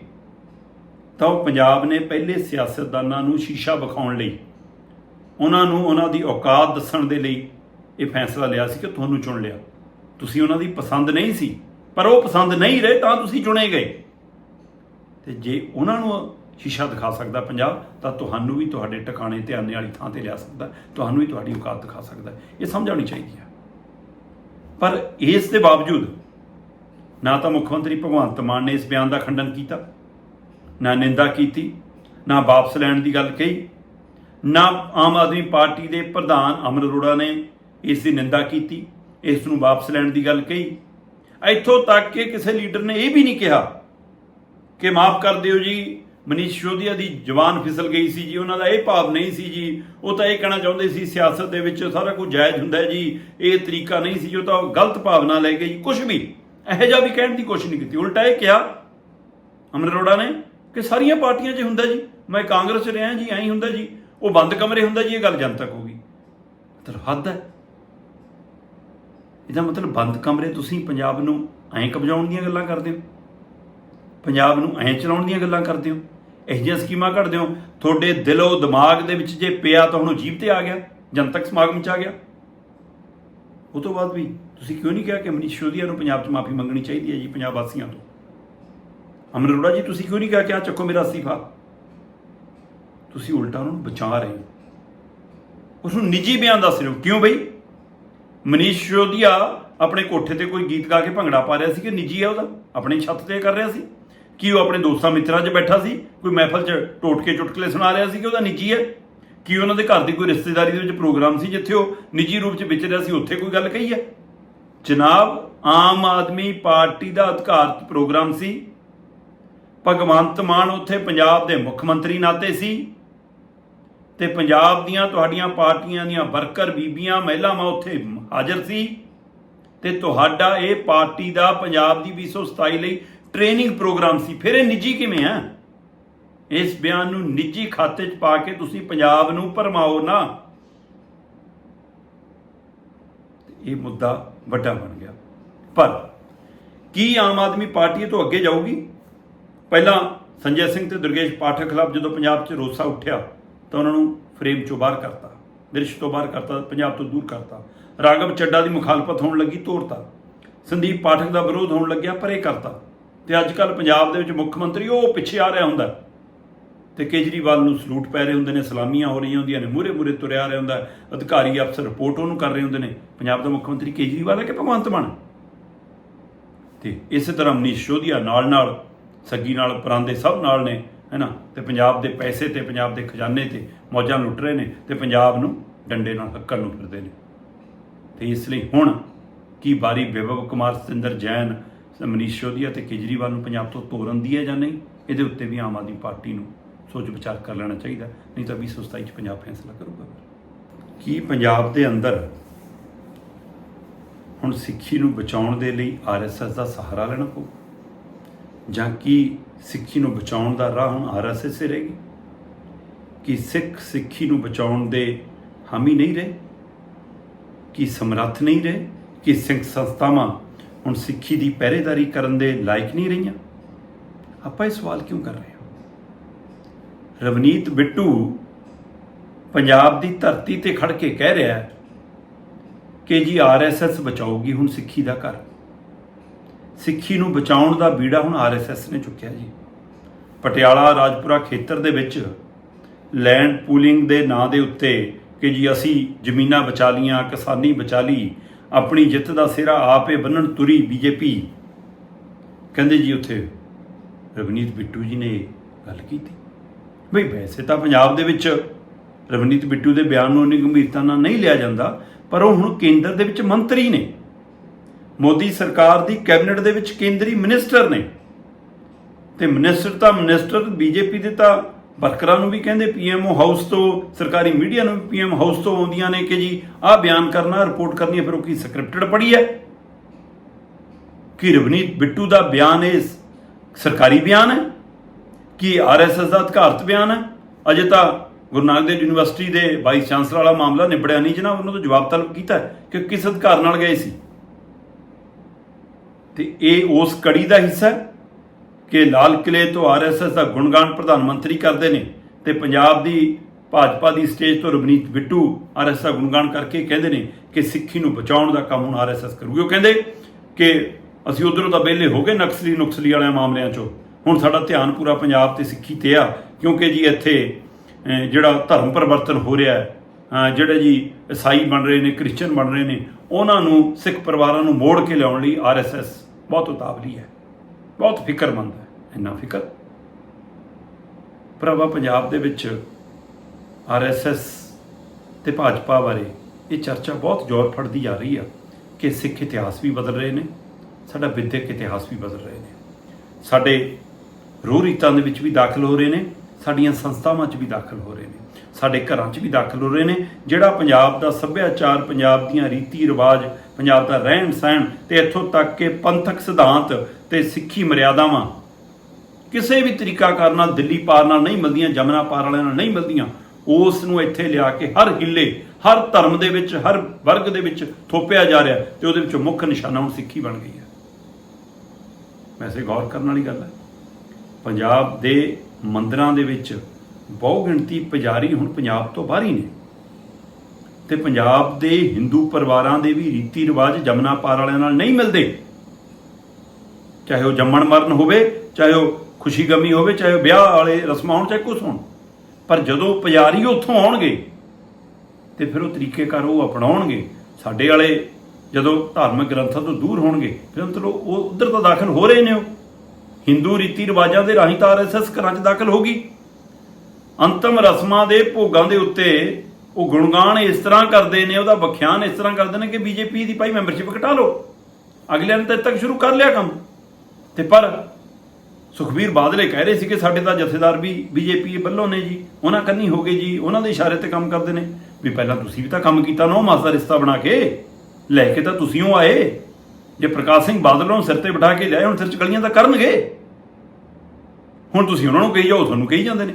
ਤਾਂ ਉਹ ਪੰਜਾਬ ਨੇ ਪਹਿਲੇ ਸਿਆਸਤਦਾਨਾਂ ਨੂੰ ਸ਼ੀਸ਼ਾ ਵਿਖਾਉਣ ਲਈ, ਉਹਨਾਂ ਨੂੰ ਉਹਨਾਂ ਦੀ ਔਕਾਤ ਦੱਸਣ ਦੇ ਲਈ ਇਹ ਫੈਸਲਾ ਲਿਆ ਸੀ ਕਿ ਤੁਹਾਨੂੰ ਚੁਣ ਲਿਆ। ਤੁਸੀਂ ਉਹਨਾਂ ਦੀ ਪਸੰਦ ਨਹੀਂ ਸੀ, ਪਰ ਉਹ ਪਸੰਦ ਨਹੀਂ ਰਹੇ ਤਾਂ ਤੁਸੀਂ ਚੁਣੇ ਗਏ। ਤੇ ਜੇ ਉਹਨਾਂ ਨੂੰ ਸ਼ੀਸ਼ਾ ਦਿਖਾ ਸਕਦਾ ਪੰਜਾਬ, ਤਾਂ ਤੁਹਾਨੂੰ ਵੀ ਤੁਹਾਡੇ ਟਿਕਾਣੇ ਤੇ ਆਨੇ ਵਾਲੀ ਥਾਂ ਤੇ ਲਿਆ ਸਕਦਾ, ਤੁਹਾਨੂੰ ਵੀ ਤੁਹਾਡੀ ਔਕਾਤ ਦਿਖਾ ਸਕਦਾ। ਇਹ ਸਮਝਾਉਣੀ ਚਾਹੀਦੀ ਹੈ। ਪਰ ਇਸ ਦੇ ਬਾਵਜੂਦ ਨਾ ਤਾਂ ਮੁੱਖ ਮੰਤਰੀ ਭਗਵੰਤ ਮਾਨ ਨੇ ਇਸ ਬਿਆਨ ਦਾ ਖੰਡਨ ਕੀਤਾ, ਨਾ ਨਿੰਦਾ ਕੀਤੀ, ਨਾ ਵਾਪਸ ਲੈਣ ਦੀ ਗੱਲ ਕਹੀ, ਨਾ ਆਮ ਆਦਮੀ ਪਾਰਟੀ ਦੇ ਪ੍ਰਧਾਨ ਅਮਰ ਅਰੋੜਾ ਨੇ ਇਸ ਦੀ ਨਿੰਦਾ ਕੀਤੀ ਇਸ ਨੂੰ ਵਾਪਸ ਲੈਣ ਦੀ ਗੱਲ ਕਹੀ। ਇੱਥੋਂ ਤੱਕ ਕਿ ਕਿਸੇ ਲੀਡਰ ਨੇ ਇਹ ਵੀ ਨਹੀਂ ਕਿਹਾ ਕਿ ਮਾਫ ਕਰ ਦਿਓ ਜੀ, ਮਨੀਸ਼ ਸ਼ੋਧੀਆ ਦੀ ਜਵਾਨ ਫਿਸਲ ਗਈ ਸੀ ਜੀ, ਉਹਨਾਂ ਦਾ ਇਹ ਭਾਵ ਨਹੀਂ ਸੀ ਜੀ। ਉਹ ਤਾਂ ਇਹ ਕਹਿਣਾ ਚਾਹੁੰਦੇ ਸੀ, ਸਿਆਸਤ ਦੇ ਵਿੱਚ ਸਾਰਾ ਕੁਝ ਜਾਇਜ਼ ਹੁੰਦਾ ਜੀ, ਇਹ ਤਰੀਕਾ ਨਹੀਂ ਸੀ ਜੋ ਤਾਂ ਉਹ ਗਲਤ ਭਾਵਨਾ ਲੈ ਗਈ ਜੀ ਕੁਝ ਵੀ। ਇਹੋ ਜਿਹਾ ਵੀ ਕਹਿਣ ਦੀ ਕੋਸ਼ਿਸ਼ ਨਹੀਂ ਕੀਤੀ। ਉਲਟਾ ਇਹ ਕਿਹਾ ਅਮਰ ਅਰੋੜਾ ਨੇ, ਕਿ ਸਾਰੀਆਂ ਪਾਰਟੀਆਂ 'ਚ ਹੁੰਦਾ ਜੀ, ਮੈਂ ਕਾਂਗਰਸ 'ਚ ਰਿਹਾ ਜੀ, ਐਂ ਹੀ ਹੁੰਦਾ ਜੀ, ਉਹ ਬੰਦ ਕਮਰੇ ਹੁੰਦਾ ਜੀ, ਇਹ ਗੱਲ ਜਨਤਕ ਹੋ ਗਈ। ਮਤਲਬ ਹੱਦ ਹੈ। ਇਹਦਾ ਮਤਲਬ ਬੰਦ ਕਮਰੇ ਤੁਸੀਂ ਪੰਜਾਬ ਨੂੰ ਐਂ ਕਬਜਾਉਣ ਦੀਆਂ ਗੱਲਾਂ ਕਰਦੇ ਹੋ? ਪੰਜਾਬ ਨੂੰ ਐਂ ਚਲਾਉਣ ਦੀਆਂ ਗੱਲਾਂ ਕਰਦੇ ਹੋ? ਇਹ ਜਿਹੀਆਂ ਸਕੀਮਾਂ ਘੜਦੇ ਹੋ? ਤੁਹਾਡੇ ਦਿਲੋਂ ਦਿਮਾਗ ਦੇ ਵਿੱਚ ਜੇ ਪਿਆ ਤਾਂ ਹੁਣ ਜੀਭ ਤੇ ਆ ਗਿਆ, ਜਨਤਕ ਸਮਾਗਮ ਚ ਆ ਗਿਆ। ਉਹ ਤੋਂ ਬਾਅਦ ਵੀ ਤੁਸੀਂ ਕਿਉਂ ਨਹੀਂ ਕਿਹਾ ਕਿ ਮਨੀਸ਼ ਸ਼ੋਧੀਆ ਨੂੰ ਪੰਜਾਬ 'ਚ ਮਾਫੀ ਮੰਗਣੀ ਚਾਹੀਦੀ ਹੈ ਜੀ, ਪੰਜਾਬ ਵਾਸੀਆਂ ਤੋਂ? ਅਮਨ ਅਰੋੜਾ ਜੀ, ਤੁਸੀਂ ਕਿਉਂ ਨਹੀਂ ਕਿਹਾ ਕਿ ਆ ਚੱਕੋ ਮੇਰਾ ਅਸਤੀਫਾ? ਤੁਸੀਂ ਉਲਟਾ ਉਹਨਾਂ ਨੂੰ ਬਚਾ ਰਹੇ ਹੋ। ਉਸ ਨੂੰ ਨਿੱਜੀ ਬਿਆਨ ਦੱਸ ਰਹੇ ਹੋ। ਕਿਉਂ ਬਈ? ਮਨੀਸ਼ ਸ਼ੋਧੀਆ ਆਪਣੇ ਕੋਠੇ ਤੇ ਕੋਈ ਗੀਤ ਗਾ ਕੇ ਭੰਗੜਾ ਪਾ ਰਿਹਾ ਸੀ ਕਿ ਨਿੱਜੀ ਹੈ ਉਹਦਾ? ਆਪਣੀ ਛੱਤ ਤੇ ਕਰ ਰਿਹਾ ਸੀ? ਕੀ ਉਹ ਆਪਣੇ ਦੋਸਤਾਂ ਮਿੱਤਰਾਂ 'ਚ ਬੈਠਾ ਸੀ? ਕੋਈ ਮਹਿਫਲ 'ਚ ਟੋਟਕੇ ਚੁਟਕਲੇ ਸੁਣਾ ਰਿਹਾ ਸੀ ਕਿ ਉਹਦਾ ਨਿੱਜੀ ਹੈ ਕੀ ਉਹਨਾਂ ਦੇ ਘਰ ਦੀ ਕੋਈ ਰਿਸ਼ਤੇਦਾਰੀ ਦੇ ਵਿੱਚ ਪ੍ਰੋਗਰਾਮ ਸੀ ਜਿੱਥੇ ਉਹ ਨਿੱਜੀ ਰੂਪ 'ਚ ਵਿਚ ਰਿਹਾ ਸੀ? ਉੱਥੇ ਕੋਈ ਗੱਲ ਕਹੀ ਹੈ ਜਨਾਬ, ਆਮ ਆਦਮੀ ਪਾਰਟੀ ਦਾ ਅਧਿਕਾਰਤ ਪ੍ਰੋਗਰਾਮ ਸੀ। ਭਗਵੰਤ ਮਾਨ ਉੱਥੇ ਪੰਜਾਬ ਦੇ ਮੁੱਖ ਮੰਤਰੀ ਨਾਤੇ ਸੀ ਤੇ ਪੰਜਾਬ ਦੀਆਂ ਤੁਹਾਡੀਆਂ ਪਾਰਟੀਆਂ ਦੀਆਂ ਵਰਕਰ, ਬੀਬੀਆਂ, ਮਹਿਲਾਵਾਂ ਉੱਥੇ ਹਾਜ਼ਰ ਸੀ ਤੇ ਤੁਹਾਡਾ ਇਹ ਪਾਰਟੀ ਦਾ ਪੰਜਾਬ ਦੀ 227 ਲਈ ਟ੍ਰੇਨਿੰਗ ਪ੍ਰੋਗਰਾਮ ਸੀ। ਫਿਰ ਇਹ ਨਿੱਜੀ ਕਿਵੇਂ ਆ? ਇਸ ਬਿਆਨ ਨੂੰ ਨਿੱਜੀ ਖਾਤੇ 'ਚ ਪਾ ਕੇ ਤੁਸੀਂ ਪੰਜਾਬ ਨੂੰ ਭਰਮਾਓ ਨਾ। ਇਹ ਮੁੱਦਾ ਵੱਡਾ ਬਣ ਗਿਆ। ਪਰ ਕੀ ਆਮ ਆਦਮੀ ਪਾਰਟੀ ਇਹ ਤੋਂ ਅੱਗੇ ਜਾਊਗੀ? ਪਹਿਲਾਂ ਸੰਜੇ ਸਿੰਘ ਤੇ ਦੁਰਗੇਸ਼ ਪਾਠਕ ਖਿਲਾਫ ਜਦੋਂ ਪੰਜਾਬ 'ਚ ਰੋਸਾ ਉੱਠਿਆ ਤਾਂ ਉਹਨਾਂ ਨੂੰ ਫਰੇਮ 'ਚੋਂ ਬਾਹਰ ਕਰਤਾ। ਦ੍ਰਿਸ਼ ਤੋਂ ਬਾਹਰ ਕਰਤਾ, ਪੰਜਾਬ ਤੋਂ ਦੂਰ ਕਰਤਾ। ਰਾਗਵ ਚੱਡਾ ਦੀ ਮੁਖਾਲਫਤ ਹੋਣ ਲੱਗੀ ਤੋੜਤਾ ਸੰਦੀਪ ਪਾਠਕ ਦਾ ਵਿਰੋਧ ਹੋਣ ਲੱਗਿਆ ਪਰੇ ਕਰਤਾ। ਤੇ ਅੱਜ ਕੱਲ ਪੰਜਾਬ ਦੇ ਵਿੱਚ ਮੁੱਖ ਮੰਤਰੀ ਉਹ ਪਿੱਛੇ ਆ ਰਿਹਾ ਹੁੰਦਾ। ਤੇ ਕੇਜਰੀਵਾਲ ਨੂੰ ਸਲੂਟ ਪੈ ਰਹੇ ਹੁੰਦੇ ਨੇ, ਸਲਾਮੀਆਂ ਹੋ ਰਹੀਆਂ ਹੁੰਦੀਆਂ ਨੇ ਮੂਰੇ ਮੂਰੇ ਤੁਰਿਆ ਰਿਹਾ ਹੁੰਦਾ। ਅਧਿਕਾਰੀ ਅਫਸਰ ਰਿਪੋਰਟ ਉਹਨੂੰ ਕਰ ਰਹੇ ਹੁੰਦੇ ਨੇ। ਪੰਜਾਬ ਦਾ ਮੁੱਖ ਮੰਤਰੀ ਕੇਜਰੀਵਾਲ ਹੈ ਕਿ ਭਗਵੰਤ ਮਾਨ? ਤੇ ਇਸੇ ਤਰ੍ਹਾਂ ਮਨੀਸ਼ ਸ਼ੋਧੀਆ ਨਾਲ ਨਾਲ ਸੱਗੀ ਨਾਲ, ਪਰਾਂਦੇ ਸਭ ਨਾਲ ਨੇ, ਹੈਨਾ? ਤੇ ਪੰਜਾਬ ਦੇ ਪੈਸੇ ਤੇ, ਪੰਜਾਬ ਦੇ ਖਜ਼ਾਨੇ ਤੇ ਮੌਜਾਂ ਲੁੱਟ ਰਹੇ ਨੇ ਤੇ ਪੰਜਾਬ ਨੂੰ ਡੰਡੇ ਨਾਲ ਹੱਕਣ ਨੂੰ ਫਿਰਦੇ ਨੇ। ਤੇ ਇਸ ਲਈ ਹੁਣ ਕੀ ਬਾਰੀ ਵਿਭਵ ਕੁਮਾਰ ਸਤਿੰਦਰ ਜੈਨ ਮਨੀਸ਼ ਸ਼ੋਧੀਆ ਤੇ ਕੇਜਰੀਵਾਲ ਨੂੰ ਪੰਜਾਬ ਤੋਂ ਤੋਰਨ ਦੀ ਹੈ ਜਾਂ ਨਹੀਂ? ਇਹਦੇ ਉੱਤੇ ਵੀ ਆਮ ਆਦਮੀ ਪਾਰਟੀ ਨੂੰ ਸੋਚ ਵਿਚਾਰ ਕਰ ਲੈਣਾ ਚਾਹੀਦਾ ਨਹੀਂ ਤਾਂ 2027 ਚ ਪੰਜਾਬ ਫੈਸਲਾ ਕਰੂਗਾ। ਕੀ ਪੰਜਾਬ ਦੇ ਅੰਦਰ ਹੁਣ ਸਿੱਖੀ ਨੂੰ ਬਚਾਉਣ ਦੇ ਲਈ ਆਰਐਸਐਸ ਦਾ ਸਹਾਰਾ ਲੈਣਾ ਪਊ? ਜਾਂ ਕੀ ਸਿੱਖੀ ਨੂੰ ਬਚਾਉਣ ਦਾ ਰਾਹ ਹੁਣ ਆਰਐਸਐਸ ਹੀ ਰਹੇਗੀ ਕਿ ਸਿੱਖ ਸਿੱਖੀ ਨੂੰ ਬਚਾਉਣ ਦੇ ਹਾਮੀ ਨਹੀਂ ਰਹੇ? ਕਿ ਸਮਰੱਥ ਨਹੀਂ ਰਹੇ, ਕਿ ਸਿੰਘ ਸੰਸਥਾਵਾਂ ਹੁਣ ਸਿੱਖੀ ਦੀ ਪਹਿਰੇਦਾਰੀ ਕਰਨ ਦੇ ਲਾਇਕ ਨਹੀਂ ਰਹੀਆਂ? ਆਪਾਂ ਇਹ ਸਵਾਲ ਕਿਉਂ ਕਰ ਰਹੇ ਹਾਂ? ਰਵਨੀਤ ਬਿੱਟੂ ਪੰਜਾਬ ਦੀ ਧਰਤੀ ਤੇ ਖੜ ਕੇ ਕਹਿ ਰਿਹਾ ਹੈ ਕਿ ਜੀ ਆਰਐਸਐਸ ਬਚਾਊਗੀ ਹੁਣ ਸਿੱਖੀ ਦਾ ਘਰ। ਸਿੱਖੀ ਨੂੰ ਬਚਾਉਣ ਦਾ ਬੀੜਾ ਹੁਣ ਆਰਐਸਐਸ ਨੇ ਚੁੱਕਿਆ ਜੀ। ਪਟਿਆਲਾ ਰਾਜਪੁਰਾ ਖੇਤਰ ਦੇ ਵਿੱਚ ਲੈਂਡ ਪੂਲਿੰਗ ਦੇ ਨਾਂ ਦੇ ਉੱਤੇ ਕਿ ਜੀ ਅਸੀਂ ਜ਼ਮੀਨਾਂ ਬਚਾ ਲੀਆਂ ਕਿਸਾਨੀ ਬਚਾ ਲਈ, ਆਪਣੀ ਜਿੱਤ ਦਾ ਸਿਰਾ ਆਪੇ ਬੰਨਣ ਤੁਰੀ ਬੀਜੇਪੀ। ਕਹਿੰਦੇ ਜੀ ਉੱਥੇ ਰਵਨੀਤ ਬਿੱਟੂ ਜੀ ਨੇ ਗੱਲ ਕੀਤੀ। ਬਈ ਵੈਸੇ ਤਾਂ ਪੰਜਾਬ ਦੇ ਵਿੱਚ ਰਵਨੀਤ ਬਿੱਟੂ ਦੇ ਬਿਆਨ ਨੂੰ ਇੰਨੀ ਗੰਭੀਰਤਾ ਨਾਲ ਨਹੀਂ ਲਿਆ ਜਾਂਦਾ, ਪਰ ਉਹ ਹੁਣ ਕੇਂਦਰ ਦੇ ਵਿੱਚ ਮੰਤਰੀ ਨੇ। ਮੋਦੀ ਸਰਕਾਰ ਦੀ ਕੈਬਨਿਟ ਦੇ ਵਿੱਚ ਕੇਂਦਰੀ ਮਿਨਿਸਟਰ ਨੇ। ਤੇ ਮਿਨਿਸਟਰ ਤਾਂ ਮਿਨਿਸਟਰ, ਬੀਜੇਪੀ ਦੇ ਤਾਂ ਵਰਕਰਾਂ ਨੂੰ ਵੀ ਕਹਿੰਦੇ ਪੀਐਮਓ ਹਾਊਸ ਤੋਂ, ਸਰਕਾਰੀ ਮੀਡੀਆ ਨੂੰ ਵੀ ਪੀਐਮ ਹਾਊਸ ਤੋਂ ਆਉਂਦੀਆਂ ਨੇ ਕਿ ਜੀ, ਆਹ ਬਿਆਨ ਕਰਨਾ ਰਿਪੋਰਟ ਕਰਨੀ ਹੈ, ਫਿਰ ਉਹ ਕੀ ਸਕ੍ਰਿਪਟਡ ਪੜੀ ਹੈ? ਕਿ ਰਵਨੀਤ ਬਿੱਟੂ ਦਾ ਬਿਆਨ ਇਹ ਸਰਕਾਰੀ ਬਿਆਨ ਹੈ? ਕੀ ਆਰਐਸਐਸ ਦਾ ਅਧਿਕਾਰਤ ਬਿਆਨ ਹੈ? ਅਜੇ ਤਾਂ ਗੁਰੂ ਨਾਨਕ ਦੇਵ ਯੂਨੀਵਰਸਿਟੀ ਦੇ ਵਾਈਸ ਚਾਂਸਲਰ ਵਾਲਾ ਮਾਮਲਾ ਨਿਬੜਿਆ ਨਹੀਂ ਜਨਾਬ, ਉਹਨਾਂ ਤੋਂ ਜਵਾਬ ਤਲਬ ਕੀਤਾ ਕਿ ਕਿਸ ਅਧਿਕਾਰ ਨਾਲ ਗਏ ਸੀ? ਤੇ ਇਹ ਉਸ ਕੜੀ ਦਾ ਹਿੱਸਾ ਹੈ। ਕਿ ਲਾਲ ਕਿਲੇ ਤੋਂ ਆਰਐਸਐਸ ਦਾ ਗੁਣਗਾਨ ਪ੍ਰਧਾਨ ਮੰਤਰੀ ਕਰਦੇ ਨੇ ਤੇ ਪੰਜਾਬ ਦੀ ਭਾਜਪਾ ਦੀ ਸਟੇਜ ਤੋਂ ਰਵਨੀਤ ਬਿੱਟੂ ਆਰਐਸਐਸ ਦਾ ਗੁਣਗਾਨ ਕਰਕੇ ਕਹਿੰਦੇ ਨੇ ਕਿ ਸਿੱਖੀ ਨੂੰ ਬਚਾਉਣ ਦਾ ਕੰਮ ਹੁਣ ਆਰਐਸਐਸ ਕਰੂਗੀ। ਉਹ ਕਹਿੰਦੇ ਕਿ ਅਸੀਂ ਉਧਰੋਂ ਤਾਂ ਵਿਹਲੇ ਹੋ ਗਏ ਨਕਸਲੀ ਨੁਕਸਲੀ ਵਾਲਿਆਂ ਮਾਮਲਿਆਂ 'ਚੋਂ। ਹੁਣ ਸਾਡਾ ਧਿਆਨ ਪੂਰਾ ਪੰਜਾਬ ਤੇ ਸਿੱਖੀ ਤੇ ਆ, ਕਿਉਂਕਿ ਜੀ ਇੱਥੇ ਜਿਹੜਾ ਧਰਮ ਪਰਿਵਰਤਨ ਹੋ ਰਿਹਾ ਹੈ ਜਿਹੜੇ ਜੀ ਈਸਾਈ ਬਣ ਰਹੇ ਨੇ ਕ੍ਰਿਸਚੀਅਨ ਬਣ ਰਹੇ ਨੇ, ਉਹਨਾਂ ਨੂੰ ਸਿੱਖ ਪਰਿਵਾਰਾਂ ਨੂੰ ਮੋੜ ਕੇ ਲਿਆਉਣ ਲਈ ਆਰਐਸਐਸ ਬਹੁਤ ਉਤਾਵਲੀ ਹੈ। ਬਹੁਤ ਫਿਕਰਮੰਦ ਹੈ, ਇੰਨਾ ਫਿਕਰ। ਭਰਾਵਾ ਪੰਜਾਬ ਦੇ ਵਿੱਚ ਆਰਐਸਐਸ ਤੇ ਭਾਜਪਾ ਬਾਰੇ ਇਹ ਚਰਚਾ ਬਹੁਤ ਜ਼ੋਰ ਫੜਦੀ ਜਾ ਰਹੀ ਆ ਕਿ ਸਿੱਖ ਇਤਿਹਾਸ ਵੀ ਬਦਲ ਰਹੇ ਨੇ, ਸਾਡਾ ਵਿਦਿਅਕ ਇਤਿਹਾਸ ਵੀ ਬਦਲ ਰਹੇ ਨੇ। ਸਾਡੇ ਰੂਹ ਰੀਤਾਂ ਦੇ ਵਿੱਚ ਵੀ ਦਾਖਲ ਹੋ ਰਹੇ ਨੇ, ਸਾਡੀਆਂ ਸੰਸਥਾਵਾਂ 'ਚ ਵੀ ਦਾਖਲ ਹੋ ਰਹੇ ਨੇ, ਸਾਡੇ ਘਰਾਂ 'ਚ ਵੀ ਦਾਖਲ ਹੋ ਰਹੇ ਨੇ, ਜਿਹੜਾ ਪੰਜਾਬ ਦਾ ਸੱਭਿਆਚਾਰ, ਪੰਜਾਬ ਦੀਆਂ ਰੀਤੀ ਰਿਵਾਜ ਪੰਜਾਬ ਦਾ ਰਹਿਣ ਸਹਿਣ ਤੇ ਇੱਥੋਂ ਤੱਕ ਕਿ ਪੰਥਕ ਸਿਧਾਂਤ ਤੇ ਸਿੱਖੀ ਮਰਿਆਦਾਵਾਂ ਕਿਸੇ ਵੀ ਤਰੀਕਾ ਕਾਰ ਨਾਲ ਦਿੱਲੀ ਪਾਰ ਨਾਲ ਨਹੀਂ ਮਿਲਦੀਆਂ, ਜਮਨਾ ਪਾਰ ਵਾਲਿਆਂ ਨਾਲ ਨਹੀਂ ਮਿਲਦੀਆਂ ਉਸ ਨੂੰ ਇੱਥੇ ਲਿਆ ਕੇ ਹਰ ਹਿੱਲੇ, ਹਰ ਧਰਮ ਦੇ ਵਿੱਚ, ਹਰ ਵਰਗ ਦੇ ਵਿੱਚ ਥੋਪਿਆ ਜਾ ਰਿਹਾ ਤੇ ਉਹਦੇ ਵਿੱਚੋਂ ਮੁੱਖ ਨਿਸ਼ਾਨਾ ਹੁਣ ਸਿੱਖੀ ਬਣ ਗਈ ਹੈ। ਵੈਸੇ ਗੌਰ ਕਰਨ ਵਾਲੀ ਗੱਲ ਹੈ। ਪੰਜਾਬ ਦੇ ਮੰਦਰਾਂ ਦੇ ਵਿੱਚ ਬਹੁ ਗਿਣਤੀ ਪੁਜਾਰੀ ਹੁਣ ਪੰਜਾਬ ਤੋਂ ਬਾਹਰ ਹੀ ਨੇ ਤੇ ਪੰਜਾਬ ਦੇ ਹਿੰਦੂ ਪਰਿਵਾਰਾਂ ਦੇ ਵੀ ਰੀਤੀ ਰਿਵਾਜ ਜਮਨਾ ਪਾਰ ਵਾਲਿਆਂ ਨਾਲ ਨਹੀਂ ਮਿਲਦੇ। ਚਾਹੇ ਉਹ ਜੰਮਣ ਮਰਨ ਹੋਵੇ, ਚਾਹੇ ਉਹ ਖੁਸ਼ੀ ਗਮੀ ਹੋਵੇ, ਚਾਹੇ ਉਹ ਵਿਆਹ ਵਾਲੇ ਰਸਮਾਂ ਹੋਣ, ਚਾਹੇ ਕੁਛ ਹੋਣ। ਪਰ ਜਦੋਂ ਪੁਜਾਰੀ ਉੱਥੋਂ ਆਉਣਗੇ, ਤੇ ਫਿਰ ਉਹ ਤਰੀਕੇਕਾਰ ਉਹ ਅਪਣਾਉਣਗੇ। ਸਾਡੇ ਵਾਲੇ ਜਦੋਂ ਧਾਰਮਿਕ ਗ੍ਰੰਥਾਂ ਤੋਂ ਦੂਰ ਹੋਣਗੇ, ਫਿਰ ਚਲੋ ਉਹ ਉਧਰ ਤਾਂ ਦਾਖਲ ਹੋ ਰਹੇ ਨੇ ਉਹ। ਹਿੰਦੂ ਰੀਤੀ ਰਿਵਾਜਾਂ ਦੇ ਰਾਹੀਂ ਤਾਂ ਆਰਐਸਐਸ ਘਰਾਂ 'ਚ ਦਾਖਲ ਹੋ ਗਈ। ਅੰਤਮ ਰਸਮਾਂ ਦੇ ਭੋਗਾਂ ਦੇ ਉੱਤੇ ਉਹ ਗੁਣਗਾਨ ਇਸ ਤਰ੍ਹਾਂ ਕਰਦੇ ਨੇ, ਉਹਦਾ ਵਿਖਿਆਨ ਇਸ ਤਰ੍ਹਾਂ ਕਰਦੇ ਨੇ ਕਿ ਬੀਜੇਪੀ ਦੀ ਭਾਈ ਮੈਂਬਰਸ਼ਿਪ ਘਟਾ ਲਓ। ਅਗਲੇ ਨੇ ਤਾਂ ਇੱਥੇ ਤੱਕ ਸ਼ੁਰੂ ਕਰ ਲਿਆ ਕੰਮ। ਤੇ ਪਰ ਸੁਖਬੀਰ ਬਾਦਲੇ ਕਹਿ ਰਹੇ ਸੀ ਕਿ ਸਾਡੇ ਤਾਂ ਜਥੇਦਾਰ ਵੀ ਬੀਜੇਪੀ ਵੱਲੋਂ ਨੇ ਜੀ, ਉਹਨਾਂ ਕੰਨੀ ਹੋ ਗਏ ਜੀ, ਉਹਨਾਂ ਦੇ ਇਸ਼ਾਰੇ ਤੇ ਕੰਮ ਕਰਦੇ ਨੇ। ਵੀ ਪਹਿਲਾਂ ਤੁਸੀਂ ਵੀ ਤਾਂ ਕੰਮ ਕੀਤਾ ਨੌ ਮਾਸ ਦਾ ਰਿਸ਼ਤਾ ਬਣਾ ਕੇ। ਲੈ ਕੇ ਤਾਂ ਤੁਸੀਂ ਉਹ ਆਏ। ਜੇ ਪ੍ਰਕਾਸ਼ ਸਿੰਘ ਬਾਦਲ ਨੂੰ ਸਿਰ ਤੇ ਬਿਠਾ ਕੇ ਲਿਆਏ, ਹੁਣ ਸਿਰ ਚ ਗਲੀਆਂ ਤਾਂ ਕਰਨਗੇ। ਹੁਣ ਤੁਸੀਂ ਉਹਨਾਂ ਨੂੰ ਕਹੀ ਜਾਓ ਤੁਹਾਨੂੰ ਕਹੀ ਜਾਂਦੇ ਨੇ।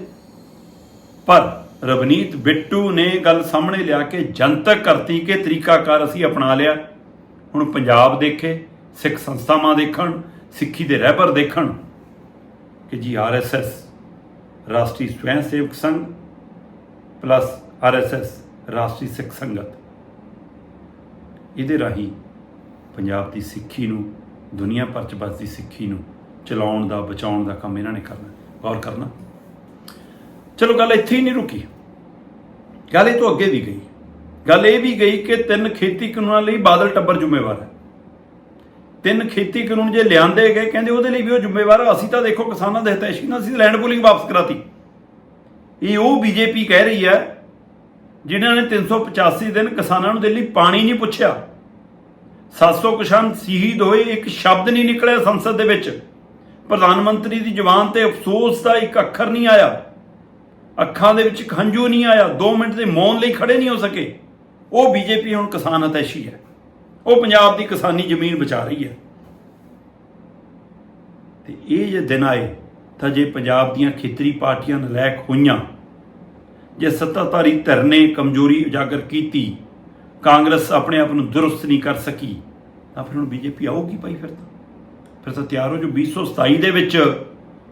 ਪਰ ਰਵਨੀਤ ਬਿੱਟੂ ਨੇ ਗੱਲ ਸਾਹਮਣੇ ਲਿਆ ਕੇ ਜਨਤਕ ਕਰਤੀ ਕਿ ਤਰੀਕਾਕਾਰ ਅਸੀਂ ਅਪਣਾ ਲਿਆ। ਹੁਣ ਪੰਜਾਬ ਦੇਖੇ, ਸਿੱਖ ਸੰਸਥਾਵਾਂ ਦੇਖਣ ਸਿੱਖੀ ਦੇ ਰਹਿਬਰ ਦੇਖਣ ਕਿ ਜੀ ਆਰਐਸਐਸ ਰਾਸ਼ਟਰੀ ਸਵੈਂ ਸੇਵਕ ਸੰਘ ਪਲੱਸ ਆਰਐਸਐਸ ਰਾਸ਼ਟਰੀ ਸਿੱਖ ਸੰਗਤ। ਇਹਦੇ ਰਾਹੀਂ ਪੰਜਾਬ ਦੀ ਸਿੱਖੀ ਨੂੰ, ਦੁਨੀਆ ਭਰ ਚ ਵੱਸਦੀ ਸਿੱਖੀ ਨੂੰ ਚਲਾਉਣ ਦਾ, ਬਚਾਉਣ ਦਾ ਕੰਮ ਇਹਨਾਂ ਨੇ ਕਰਨਾ, ਗੌਰ ਕਰਨਾ। ਚਲੋ ਗੱਲ ਇੱਥੇ ਹੀ ਨਹੀਂ ਰੁਕੀ। ਗੱਲ ਇਹ ਤੋਂ ਅੱਗੇ ਵੀ ਗਈ। ਗੱਲ ਇਹ ਵੀ ਗਈ ਕਿ ਤਿੰਨ ਖੇਤੀ ਕਾਨੂੰਨਾਂ ਲਈ ਬਾਦਲ ਟੱਬਰ ਜ਼ਿੰਮੇਵਾਰ ਹੈ। ਤਿੰਨ ਖੇਤੀ ਕਾਨੂੰਨ ਜੇ ਲਿਆਂਦੇ ਗਏ, ਕਹਿੰਦੇ ਉਹਦੇ ਲਈ ਵੀ ਉਹ ਜ਼ਿੰਮੇਵਾਰ ਅਸੀਂ ਤਾਂ ਦੇਖੋ ਕਿਸਾਨਾਂ ਦੇ ਹਿਤੈਸ਼ੀ ਨਾਲ ਅਸੀਂ ਲੈਂਡ ਪੂਲਿੰਗ ਵਾਪਸ ਕਰਾਤੀ। ਇਹ ਉਹ ਬੀਜੇਪੀ ਕਹਿ ਰਹੀ ਹੈ, ਜਿਨ੍ਹਾਂ ਨੇ 385 ਦਿਨ ਕਿਸਾਨਾਂ ਨੂੰ ਦਿੱਲੀ ਪਾਣੀ ਨਹੀਂ ਪੁੱਛਿਆ। 700 ਕਿਸਾਨ ਸ਼ਹੀਦ ਹੋਏ, ਇੱਕ ਸ਼ਬਦ ਨਹੀਂ ਨਿਕਲਿਆ ਸੰਸਦ ਦੇ ਵਿੱਚ। ਪ੍ਰਧਾਨ ਮੰਤਰੀ ਦੀ ਜ਼ੁਬਾਨ ਤੇ ਅਫਸੋਸ ਦਾ ਇੱਕ ਅੱਖਰ ਨਹੀਂ ਆਇਆ। ਅੱਖਾਂ ਦੇ ਵਿੱਚ ਖੰਝੂ ਨਹੀਂ ਆਇਆ। 2 ਮਿੰਟ ਦੇ ਮੌਨ ਲਈ ਖੜੇ ਨਹੀਂ ਹੋ ਸਕੇ। ਉਹ ਬੀਜੇਪੀ ਹੁਣ ਕਿਸਾਨ ਹਤੈਸ਼ੀ ਹੈ। ਉਹ ਪੰਜਾਬ ਦੀ ਕਿਸਾਨੀ ਜ਼ਮੀਨ ਬਚਾ ਰਹੀ ਹੈ। ਤੇ ਇਹ ਜੇ ਦਿਨ ਆਏ, ਤਾਂ ਜੇ ਪੰਜਾਬ ਦੀਆਂ ਖੇਤਰੀ ਪਾਰਟੀਆਂ ਨਲਾਇਕ ਹੋਈਆਂ, ਜੇ ਸੱਤਾਧਾਰੀ ਧਿਰ ਨੇ ਕਮਜ਼ੋਰੀ ਉਜਾਗਰ ਕੀਤੀ, ਕਾਂਗਰਸ ਆਪਣੇ ਆਪ ਨੂੰ ਦੁਰਸਤ ਨਹੀਂ ਕਰ ਸਕੀ, ਤਾਂ ਫਿਰ ਹੁਣ ਬੀਜੇਪੀ ਆਊਗੀ ਭਾਈ ਫਿਰ ਤਾਂ। ਫਿਰ ਤਾਂ ਤਿਆਰ ਹੋ ਜੋ 227 ਦੇ ਵਿੱਚ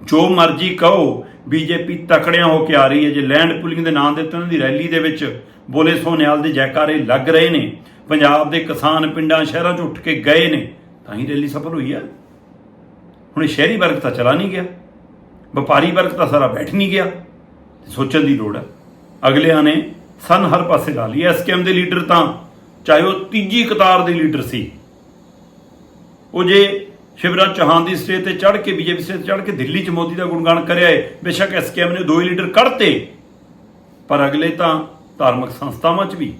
ਜੋ ਮਰਜ਼ੀ ਕਹੋ, ਬੀਜੇਪੀ ਤਕੜਿਆਂ ਹੋ ਕੇ ਆ ਰਹੀ ਹੈ। ਜੇ ਲੈਂਡ ਪੁਲਿੰਗ ਦੇ ਨਾਂ ਦੇ ਉੱਤੇ ਉਹਨਾਂ ਦੀ ਰੈਲੀ ਦੇ ਵਿੱਚ ਬੋਲੇ ਸੋਨਿਆਲ ਦੇ ਜੈਕਾਰੇ ਲੱਗ ਰਹੇ ਨੇ ਪੰਜਾਬ ਦੇ ਕਿਸਾਨ ਪਿੰਡਾਂ ਸ਼ਹਿਰਾਂ 'ਚ ਉੱਠ ਕੇ ਗਏ ਨੇ, ਤਾਂ ਹੀ ਰੈਲੀ ਸਫਲ ਹੋਈ ਹੈ ਹੁਣ ਸ਼ਹਿਰੀ ਵਰਗ ਤਾਂ ਚਲਾ ਨਹੀਂ ਗਿਆ, ਵਪਾਰੀ ਵਰਗ ਤਾਂ ਸਾਰਾ ਬੈਠ ਨਹੀਂ ਗਿਆ ਸੋਚਣ ਦੀ ਲੋੜ ਹੈ ਅਗਲਿਆਂ ਨੇ ਸਨ ਹਰ ਪਾਸੇ ਲਾ ਲਈ। ਐਸਕੇਐਮ ਦੇ ਲੀਡਰ ਤਾਂ, ਚਾਹੇ ਉਹ ਤੀਜੀ ਕਤਾਰ ਦੇ ਲੀਡਰ ਸੀ, ਉਹ ਜੇ ਸ਼ਿਵਰਾਜ ਚੌਹਾਨ ਦੀ ਸਟੇਜ ਤੇ ਚੜ੍ਹ ਕੇ, ਬੀਜੇਪੀ ਸਟੇਜ ਤੇ ਚੜ੍ਹ ਕੇ ਦਿੱਲੀ 'ਚ ਮੋਦੀ ਦਾ ਗੁਣਗਾਨ ਕਰਿਆ ਏ, ਬੇਸ਼ੱਕ ਐਸਕੇਐਮ ਨੇ ਦੋ ਹੀ ਲੀਡਰ ਕੱਢਤੇ, ਪਰ ਅਗਲੇ ਤਾਂ ਧਾਰਮਿਕ ਸੰਸਥਾਵਾਂ 'ਚ ਵੀ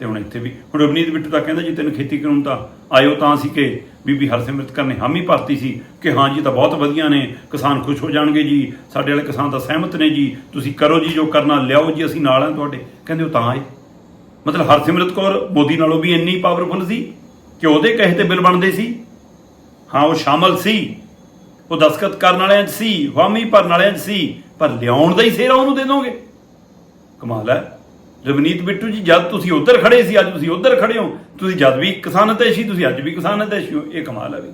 ਤੇ ਹੁਣ ਇੱਥੇ ਵੀ ਹੁਣ ਰਵਨੀਤ ਬਿੱਟੂ ਤਾਂ ਕਹਿੰਦਾ ਜੀ ਤੈਨੂੰ ਖੇਤੀ ਕਾਨੂੰਨ ਤਾਂ ਆਇਓ ਤਾਂ ਸੀ ਕਿ ਬੀਬੀ ਹਰਸਿਮਰਤ ਕੌਰ ਨੇ ਹਾਮੀ ਭਰਤੀ ਸੀ ਕਿ ਹਾਂ ਜੀ ਤਾਂ ਬਹੁਤ ਵਧੀਆ ਨੇ, ਕਿਸਾਨ ਖੁਸ਼ ਹੋ ਜਾਣਗੇ ਜੀ, ਸਾਡੇ ਵਾਲੇ ਕਿਸਾਨ ਤਾਂ ਸਹਿਮਤ ਨੇ ਜੀ, ਤੁਸੀਂ ਕਰੋ ਜੀ ਜੋ ਕਰਨਾ, ਲਿਆਓ ਜੀ, ਅਸੀਂ ਨਾਲ ਹਾਂ ਤੁਹਾਡੇ। ਕਹਿੰਦੇ ਉਹ ਤਾਂ ਆਏ। ਮਤਲਬ ਹਰਸਿਮਰਤ ਕੌਰ ਮੋਦੀ ਨਾਲੋਂ ਵੀ ਇੰਨੀ ਪਾਵਰਫੁਲ ਸੀ ਕਿ ਉਹਦੇ ਕਹੇ ਤੇ ਬਿੱਲ ਬਣਦੇ ਸੀ। ਹਾਂ, ਉਹ ਸ਼ਾਮਲ ਸੀ। ਉਹ ਦਸਖਤ ਕਰਨ ਵਾਲਿਆਂ 'ਚ ਸੀ, ਹਾਮੀ ਭਰਨ ਵਾਲਿਆਂ 'ਚ ਸੀ, ਪਰ ਲਿਆਉਣ ਦਾ ਹੀ ਸੇਰਾ ਉਹਨੂੰ ਦੇ ਦੋਗੇ। ਕਮਾਲ ਹੈ। ਰਵਨੀਤ ਬਿੱਟੂ ਜੀ, ਜਦ ਤੁਸੀਂ ਉੱਧਰ ਖੜੇ ਸੀ, ਅੱਜ ਤੁਸੀਂ ਉੱਧਰ ਖੜੇ ਹੋ। ਤੁਸੀਂ ਜਦ ਵੀ ਕਿਸਾਨ ਹਤੈਸ਼ੀ ਤੁਸੀਂ ਅੱਜ ਵੀ ਕਿਸਾਨ ਹਤੈਸ਼ੀ ਹੋ ਇਹ ਕਮਾਲ ਹੈ ਵੀ।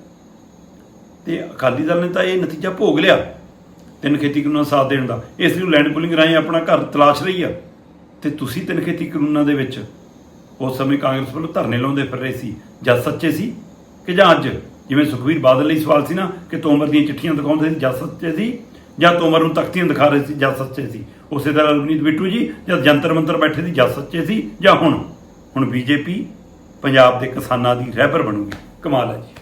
ਤੇ ਅਕਾਲੀ ਦਲ ਨੇ ਤਾਂ ਇਹ ਨਤੀਜਾ ਭੋਗ ਲਿਆ ਤਿੰਨ ਖੇਤੀ ਕਾਨੂੰਨਾਂ ਦਾ ਸਾਥ ਦੇਣ ਦਾ। ਇਸ ਲਈ ਲੈਂਡ ਪੁਲਿੰਗ ਰਾਹੀਂ ਆਪਣਾ ਘਰ ਤਲਾਸ਼ ਰਹੀ ਆ। ਤੇ ਤੁਸੀਂ ਤਿੰਨ ਖੇਤੀ ਕਾਨੂੰਨਾਂ ਦੇ ਵਿੱਚ ਉਸ ਸਮੇਂ ਕਾਂਗਰਸ ਵੱਲੋਂ ਧਰਨੇ ਲਾਉਂਦੇ ਫਿਰ ਰਹੇ ਸੀ। ਜਦ ਸੱਚੇ ਸੀ ਕਿ ਜਾਂ ਅੱਜ? ਜਿਵੇਂ ਸੁਖਵੀਰ ਬਾਦਲ ਲਈ ਸਵਾਲ ਸੀ ਨਾ, ਕਿ ਤੋਮਰ ਦੀਆਂ ਚਿੱਠੀਆਂ ਦਿਖਾਉਂਦੇ ਸੀ, ਜਦ ਸੱਚੇ ਸੀ ਜਾਂ ਤੋਮਰ ਨੂੰ ਤਖਤੀਆਂ ਦਿਖਾ ਰਹੇ ਸੀ ਜਦ ਸੱਚੇ ਸੀ। ਉਸੇ ਤਰ੍ਹਾਂ ਰਵਨੀਤ ਬਿੱਟੂ ਜੀ, ਜਦ ਜੰਤਰ ਮੰਤਰ ਬੈਠੇ ਸੀ ਜਦ ਸੱਚੇ ਸੀ, ਜਾਂ ਹੁਣ? ਹੁਣ ਬੀਜੇਪੀ ਪੰਜਾਬ ਦੇ ਕਿਸਾਨਾਂ ਦੀ ਰਹਿਬਰ ਬਣੂਗੀ। ਕਮਾਲ ਹੈ ਜੀ।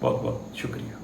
ਬਹੁਤ ਬਹੁਤ ਸ਼ੁਕਰੀਆ।